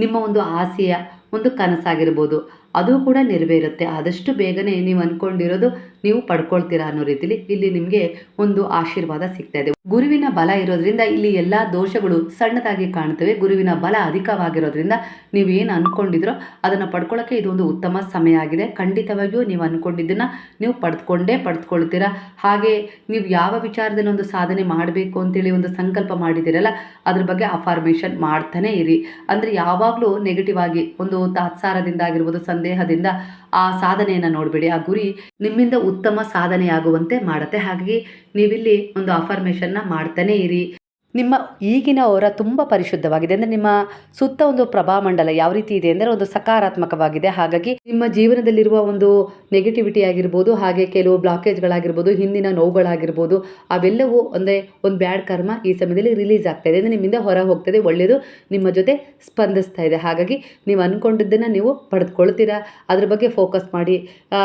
ನಿಮ್ಮ ಒಂದು ಆಸೆಯ ಒಂದು ಕನಸಾಗಿರ್ಬೋದು. ಅದು ಕೂಡ ನೆರವೇರುತ್ತೆ. ಆದಷ್ಟು ಬೇಗನೆ ನೀವು ಅಂದ್ಕೊಂಡಿರೋದು ನೀವು ಪಡ್ಕೊಳ್ತೀರಾ ಅನ್ನೋ ರೀತಿಲಿ ಇಲ್ಲಿ ನಿಮಗೆ ಒಂದು ಆಶೀರ್ವಾದ ಸಿಗ್ತಾ ಇದೆ. ಗುರುವಿನ ಬಲ ಇರೋದ್ರಿಂದ ಇಲ್ಲಿ ಎಲ್ಲ ದೋಷಗಳು ಸಣ್ಣದಾಗಿ ಕಾಣ್ತವೆ. ಗುರುವಿನ ಬಲ ಅಧಿಕವಾಗಿರೋದ್ರಿಂದ ನೀವು ಏನು ಅಂದ್ಕೊಂಡಿದ್ರೋ ಅದನ್ನು ಪಡ್ಕೊಳ್ಳೋಕ್ಕೆ ಇದೊಂದು ಉತ್ತಮ ಸಮಯ ಆಗಿದೆ. ಖಂಡಿತವಾಗಿಯೂ ನೀವು ಅಂದ್ಕೊಂಡಿದ್ದನ್ನು ನೀವು ಪಡೆದುಕೊಂಡೇ ಪಡೆದುಕೊಳ್ತೀರಾ ಹಾಗೆ ನೀವು ಯಾವ ವಿಚಾರದಲ್ಲಿ ಒಂದು ಸಾಧನೆ ಮಾಡಬೇಕು ಅಂತೇಳಿ ಒಂದು ಸಂಕಲ್ಪ ಮಾಡಿದ್ದೀರಲ್ಲ, ಅದ್ರ ಬಗ್ಗೆ ಅಫಾರ್ಮೇಷನ್ ಮಾಡ್ತಾನೆ ಇರಿ. ಅಂದರೆ ಯಾವಾಗಲೂ ನೆಗೆಟಿವ್ ಆಗಿ ಒಂದು ತಾತ್ಸಾರದಿಂದ ಆಗಿರ್ಬೋದು, ಸಂದೇಹದಿಂದ ಆ ಸಾಧನೆಯನ್ನು ನೋಡಬೇಡಿ. ಆ ಗುರಿ ನಿಮ್ಮಿಂದ ಉತ್ತಮ ಸಾಧನೆಯಾಗುವಂತೆ ಮಾಡುತ್ತೆ. ಹಾಗಾಗಿ ನೀವಿಲ್ಲಿ ಒಂದು ಅಫರ್ಮೇಷನ್ನ ಮಾಡ್ತಾನೆ ಇರಿ. ನಿಮ್ಮ ಈಗಿನ ಹೊರ ತುಂಬ ಪರಿಶುದ್ಧವಾಗಿದೆ. ಅಂದರೆ ನಿಮ್ಮ ಸುತ್ತ ಒಂದು ಪ್ರಭಾಮಂಡಲ ಯಾವ ರೀತಿ ಇದೆ ಅಂದರೆ ಒಂದು ಸಕಾರಾತ್ಮಕವಾಗಿದೆ. ಹಾಗಾಗಿ ನಿಮ್ಮ ಜೀವನದಲ್ಲಿರುವ ಒಂದು ನೆಗೆಟಿವಿಟಿ ಆಗಿರ್ಬೋದು, ಹಾಗೆ ಕೆಲವು ಬ್ಲಾಕೇಜ್ಗಳಾಗಿರ್ಬೋದು ಹಿಂದಿನ ನೋವುಗಳಾಗಿರ್ಬೋದು, ಅವೆಲ್ಲವೂ ಒಂದೇ ಒಂದು ಬ್ಯಾಡ್ ಕರ್ಮ ಈ ಸಮಯದಲ್ಲಿ ರಿಲೀಸ್ ಆಗ್ತಾ ಇದೆ. ಅಂದರೆ ನಿಮ್ಮಿಂದ ಹೊರ ಹೋಗ್ತದೆ ಒಳ್ಳೆಯದು ನಿಮ್ಮ ಜೊತೆ ಸ್ಪಂದಿಸ್ತಾ ಇದೆ. ಹಾಗಾಗಿ ನೀವು ಅಂದ್ಕೊಂಡಿದ್ದನ್ನು ನೀವು ಪಡೆದುಕೊಳ್ತೀರಾ? ಅದ್ರ ಬಗ್ಗೆ ಫೋಕಸ್ ಮಾಡಿ.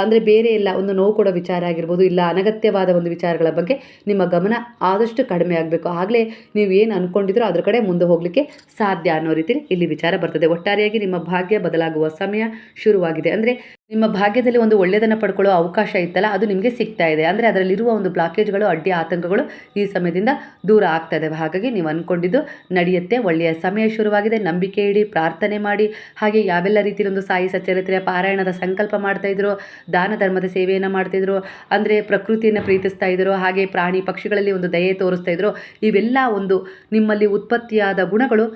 ಅಂದರೆ ಬೇರೆ ಎಲ್ಲ ಒಂದು ನೋವು ಕೊಡೋ ವಿಚಾರ ಆಗಿರ್ಬೋದು, ಇಲ್ಲ ಅನಗತ್ಯವಾದ ಒಂದು ವಿಚಾರಗಳ ಬಗ್ಗೆ ನಿಮ್ಮ ಗಮನ ಆದಷ್ಟು ಕಡಿಮೆ ಆಗಬೇಕು. ಆಗಲೇ ನೀವು ಏನು ಅಂದ್ಕೊಂಡಿದ್ರೋ ಅದ್ರ ಕಡೆ ಮುಂದೆ ಹೋಗಲಿಕ್ಕೆ ಸಾಧ್ಯ ಅನ್ನೋ ರೀತಿಲಿ ಇಲ್ಲಿ ವಿಚಾರ ಬರ್ತದೆ. ಒಟ್ಟಾರೆಯಾಗಿ ನಿಮ್ಮ ಭಾಗ್ಯ ಬದಲಾಗುವ ಸಮಯ ಶುರುವಾಗಿದೆ. ಅಂದರೆ ನಿಮ್ಮ ಭಾಗ್ಯದಲ್ಲಿ ಒಂದು ಒಳ್ಳೆಯದನ್ನು ಪಡ್ಕೊಳ್ಳೋ ಅವಕಾಶ ಇತ್ತಲ್ಲ, ಅದು ನಿಮಗೆ ಸಿಗ್ತಾ ಇದೆ. ಅಂದರೆ ಅದರಲ್ಲಿರುವ ಒಂದು ಬ್ಲಾಕೇಜ್ಗಳು ಅಡ್ಡಿ ಆತಂಕಗಳು ಈ ಸಮಯದಿಂದ ದೂರ ಆಗ್ತದೆ ಹಾಗಾಗಿ ನೀವು ಅಂದ್ಕೊಂಡಿದ್ದು ನಡೆಯುತ್ತೆ, ಒಳ್ಳೆಯ ಸಮಯ ಶುರುವಾಗಿದೆ, ನಂಬಿಕೆ ಇಡಿ, ಪ್ರಾರ್ಥನೆ ಮಾಡಿ. ಹಾಗೆ ಯಾವೆಲ್ಲ ರೀತಿಯ ಒಂದು ಸಾಯಿ ಸಚ್ಚರಿತ್ರೆಯ ಪಾರಾಯಣದ ಸಂಕಲ್ಪ ಮಾಡ್ತಾಯಿದ್ರು ದಾನ ಧರ್ಮದ ಸೇವೆಯನ್ನು ಮಾಡ್ತಿದ್ರು ಅಂದರೆ ಪ್ರಕೃತಿಯನ್ನು ಪ್ರೀತಿಸ್ತಾ ಇದ್ರು, ಹಾಗೆ ಪ್ರಾಣಿ ಪಕ್ಷಿಗಳಲ್ಲಿ ಒಂದು ದಯೆ ತೋರಿಸ್ತಾ ಇದ್ರು, ಇವೆಲ್ಲ ಒಂದು ನಿಮ್ಮಲ್ಲಿ ಉತ್ಪತ್ತಿಯಾದ ಗುಣಗಳು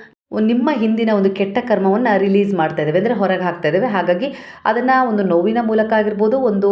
ನಿಮ್ಮ ಹಿಂದಿನ ಒಂದು ಕೆಟ್ಟ ಕರ್ಮವನ್ನು ರಿಲೀಸ್ ಮಾಡ್ತಾ ಇದ್ದೇವೆ, ಅಂದರೆ ಹೊರಗೆ ಹಾಕ್ತಾ ಇದ್ದೇವೆ. ಹಾಗಾಗಿ ಅದನ್ನು ಒಂದು ನೋವಿನ ಮೂಲಕ ಆಗಿರ್ಬೋದು, ಒಂದು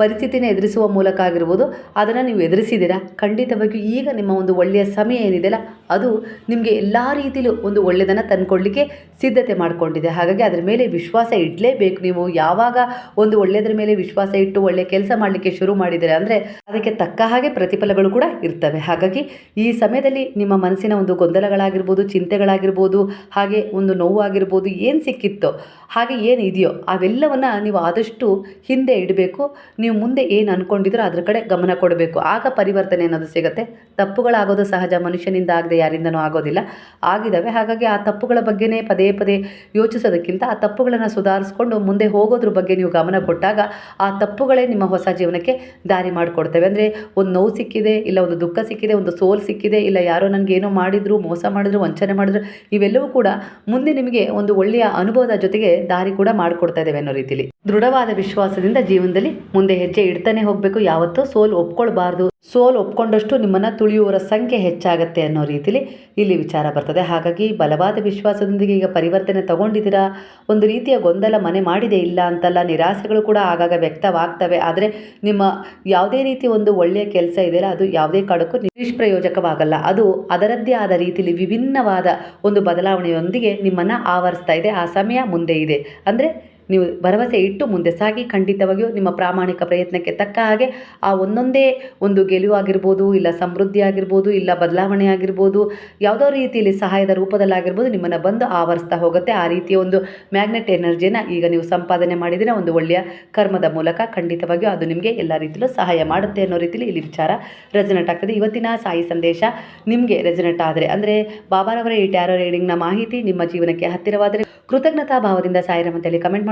ಪರಿಸ್ಥಿತಿನ ಎದುರಿಸುವ ಮೂಲಕ ಆಗಿರ್ಬೋದು, ಅದನ್ನು ನೀವು ಎದುರಿಸಿದ್ದೀರಾ? ಖಂಡಿತವಾಗಿಯೂ ಈಗ ನಿಮ್ಮ ಒಂದು ಒಳ್ಳೆಯ ಸಮಯ ಏನಿದೆಯಲ್ಲ ಅದು ನಿಮಗೆ ಎಲ್ಲ ರೀತಿಯಲ್ಲೂ ಒಂದು ಒಳ್ಳೆಯದನ್ನು ತಂದುಕೊಡ್ಲಿಕ್ಕೆ ಸಿದ್ಧತೆ ಮಾಡಿಕೊಂಡಿದೆ. ಹಾಗಾಗಿ ಅದರ ಮೇಲೆ ವಿಶ್ವಾಸ ಇಡಲೇಬೇಕು. ನೀವು ಯಾವಾಗ ಒಂದು ಒಳ್ಳೆಯದ್ರ ಮೇಲೆ ವಿಶ್ವಾಸ ಇಟ್ಟು ಒಳ್ಳೆಯ ಕೆಲಸ ಮಾಡಲಿಕ್ಕೆ ಶುರು ಮಾಡಿದರೆ ಅಂದರೆ ಅದಕ್ಕೆ ತಕ್ಕ ಹಾಗೆ ಪ್ರತಿಫಲಗಳು ಕೂಡ ಇರ್ತವೆ. ಹಾಗಾಗಿ ಈ ಸಮಯದಲ್ಲಿ ನಿಮ್ಮ ಮನಸ್ಸಿನ ಒಂದು ಗೊಂದಲಗಳಾಗಿರ್ಬೋದು, ಚಿಂತೆಗಳಾಗಿರ್ಬೋದು ಹಾಗೆ ಒಂದು ನೋವಾಗಿರ್ಬೋದು ಏನು ಸಿಕ್ಕಿತ್ತೋ, ಹಾಗೆ ಏನು ಇದೆಯೋ, ಅವೆಲ್ಲವನ್ನು ನೀವು ಆದಷ್ಟು ಹಿಂದೆ ಇಡಬೇಕು. ನೀವು ಮುಂದೆ ಏನು ಅಂದ್ಕೊಂಡಿದ್ರೋ ಅದ್ರ ಕಡೆ ಗಮನ ಕೊಡಬೇಕು. ಆಗ ಪರಿವರ್ತನೆ ಅನ್ನೋದು ಸಿಗುತ್ತೆ. ತಪ್ಪುಗಳಾಗೋದು ಸಹಜ, ಮನುಷ್ಯನಿಂದ ಆಗದೆ ಯಾರಿಂದನೂ ಆಗೋದಿಲ್ಲ. ಆಗಿದ್ದಾವೆ ಹಾಗಾಗಿ ಆ ತಪ್ಪುಗಳ ಬಗ್ಗೆನೇ ಪದೇ ಪದೇ ಯೋಚಿಸೋದಕ್ಕಿಂತ ಆ ತಪ್ಪುಗಳನ್ನು ಸುಧಾರಿಸ್ಕೊಂಡು ಮುಂದೆ ಹೋಗೋದ್ರ ಬಗ್ಗೆ ನೀವು ಗಮನ ಕೊಟ್ಟಾಗ ಆ ತಪ್ಪುಗಳೇ ನಿಮ್ಮ ಹೊಸ ಜೀವನಕ್ಕೆ ದಾರಿ ಮಾಡಿಕೊಡ್ತವೆ. ಅಂದರೆ ಒಂದು ನೋವು ಸಿಕ್ಕಿದೆ, ಇಲ್ಲ ಒಂದು ದುಃಖ ಸಿಕ್ಕಿದೆ, ಒಂದು ಸೋಲ್ ಸಿಕ್ಕಿದೆ, ಇಲ್ಲ ಯಾರೋ ನನಗೆ ಏನೋ ಮಾಡಿದ್ರು, ಮೋಸ ಮಾಡಿದ್ರು, ವಂಚನೆ ಮಾಡಿದ್ರು ಇವೆಲ್ಲವೂ ಕೂಡ ಮುಂದೆ ನಿಮಗೆ ಒಂದು ಒಳ್ಳೆಯ ಅನುಭವದ ಜೊತೆಗೆ ದಾರಿ ಕೂಡ ಮಾಡಿಕೊಡ್ತಾ ಇದ್ದೇವೆ ಅನ್ನೋ ರೀತಿಲಿ. ದೃಢವಾದ ವಿಶ್ವಾಸದಿಂದ ಜೀವನದಲ್ಲಿ ಮುಂದೆ ಹೆಜ್ಜೆ ಇಡ್ತಾನೆ ಹೋಗಬೇಕು. ಯಾವತ್ತೂ ಸೋಲು ಒಪ್ಕೊಳ್ಬಾರ್ದು. ಸೋಲು ಒಪ್ಕೊಂಡಷ್ಟು ನಿಮ್ಮನ್ನು ತುಳಿಯುವವರ ಸಂಖ್ಯೆ ಹೆಚ್ಚಾಗುತ್ತೆ ಅನ್ನೋ ರೀತಿಲಿ ಇಲ್ಲಿ ವಿಚಾರ ಬರ್ತದೆ. ಹಾಗಾಗಿ ಬಲವಾದ ವಿಶ್ವಾಸದೊಂದಿಗೆ ಈಗ ಪರಿವರ್ತನೆ ತಗೊಂಡಿದ್ದೀರಾ? ಒಂದು ರೀತಿಯ ಗೊಂದಲ ಮನೆ ಮಾಡಿದೆ ಇಲ್ಲ ಅಂತಲ್ಲ, ನಿರಾಸೆಗಳು ಕೂಡ ಆಗಾಗ ವ್ಯಕ್ತವಾಗ್ತವೆ. ಆದರೆ ನಿಮ್ಮ ಯಾವುದೇ ರೀತಿ ಒಂದು ಒಳ್ಳೆಯ ಕೆಲಸ ಇದೆಯಲ್ಲ, ಅದು ಯಾವುದೇ ಕಾರಣಕ್ಕೂ ನಿಷ್ಪ್ರಯೋಜಕವಾಗಲ್ಲ. ಅದು ಅದರದ್ದೇ ಆದ ರೀತಿಯಲ್ಲಿ ವಿಭಿನ್ನವಾದ ಒಂದು ಬದಲಾವಣೆಯೊಂದಿಗೆ ನಿಮ್ಮನ್ನು ಆವರಿಸ್ತಾ ಇದೆ. ಆ ಸಮಯ ಮುಂದೆ ಇದೆ. ಅಂದರೆ ನೀವು ಭರವಸೆ ಇಟ್ಟು ಮುಂದೆ ಸಾಗಿ ಖಂಡಿತವಾಗಿಯೂ ನಿಮ್ಮ ಪ್ರಾಮಾಣಿಕ ಪ್ರಯತ್ನಕ್ಕೆ ತಕ್ಕ ಹಾಗೆ ಆ ಒಂದೊಂದೇ ಒಂದು ಗೆಲುವು ಆಗಿರ್ಬೋದು, ಇಲ್ಲ ಸಮೃದ್ಧಿ ಆಗಿರ್ಬೋದು, ಇಲ್ಲ ಬದಲಾವಣೆ ಆಗಿರ್ಬೋದು, ಯಾವುದೋ ರೀತಿಯಲ್ಲಿ ಸಹಾಯದ ರೂಪದಲ್ಲಾಗಿರ್ಬೋದು ನಿಮ್ಮನ್ನು ಬಂದು ಆವರಿಸ್ತಾ ಹೋಗುತ್ತೆ. ಆ ರೀತಿಯ ಒಂದು ಮ್ಯಾಗ್ನೆಟ್ ಎನರ್ಜಿನ ಈಗ ನೀವು ಸಂಪಾದನೆ ಮಾಡಿದರೆ ಒಂದು ಒಳ್ಳೆಯ ಕರ್ಮದ ಮೂಲಕ ಖಂಡಿತವಾಗಿಯೂ ಅದು ನಿಮಗೆ ಎಲ್ಲ ರೀತಿಯಲ್ಲೂ ಸಹಾಯ ಮಾಡುತ್ತೆ ಅನ್ನೋ ರೀತಿಯಲ್ಲಿ ಇಲ್ಲಿ ವಿಚಾರ ರೆಸನೆಟ್ ಆಗ್ತದೆ. ಇವತ್ತಿನ ಸಾಯಿ ಸಂದೇಶ ನಿಮಗೆ ರೆಸನೆಟ್ ಆದರೆ, ಅಂದರೆ ಬಾಬಾರವರ ಈ ಟ್ಯಾರೋ ರೀಡಿಂಗ್ನ ಮಾಹಿತಿ ನಿಮ್ಮ ಜೀವನಕ್ಕೆ ಹತ್ತಿರವಾದರೆ ಕೃತಜ್ಞತಾ ಭಾವದಿಂದ ಸಾಯಿರಾಮ್ ಅಂತೇಳಿ ಕಮೆಂಟ್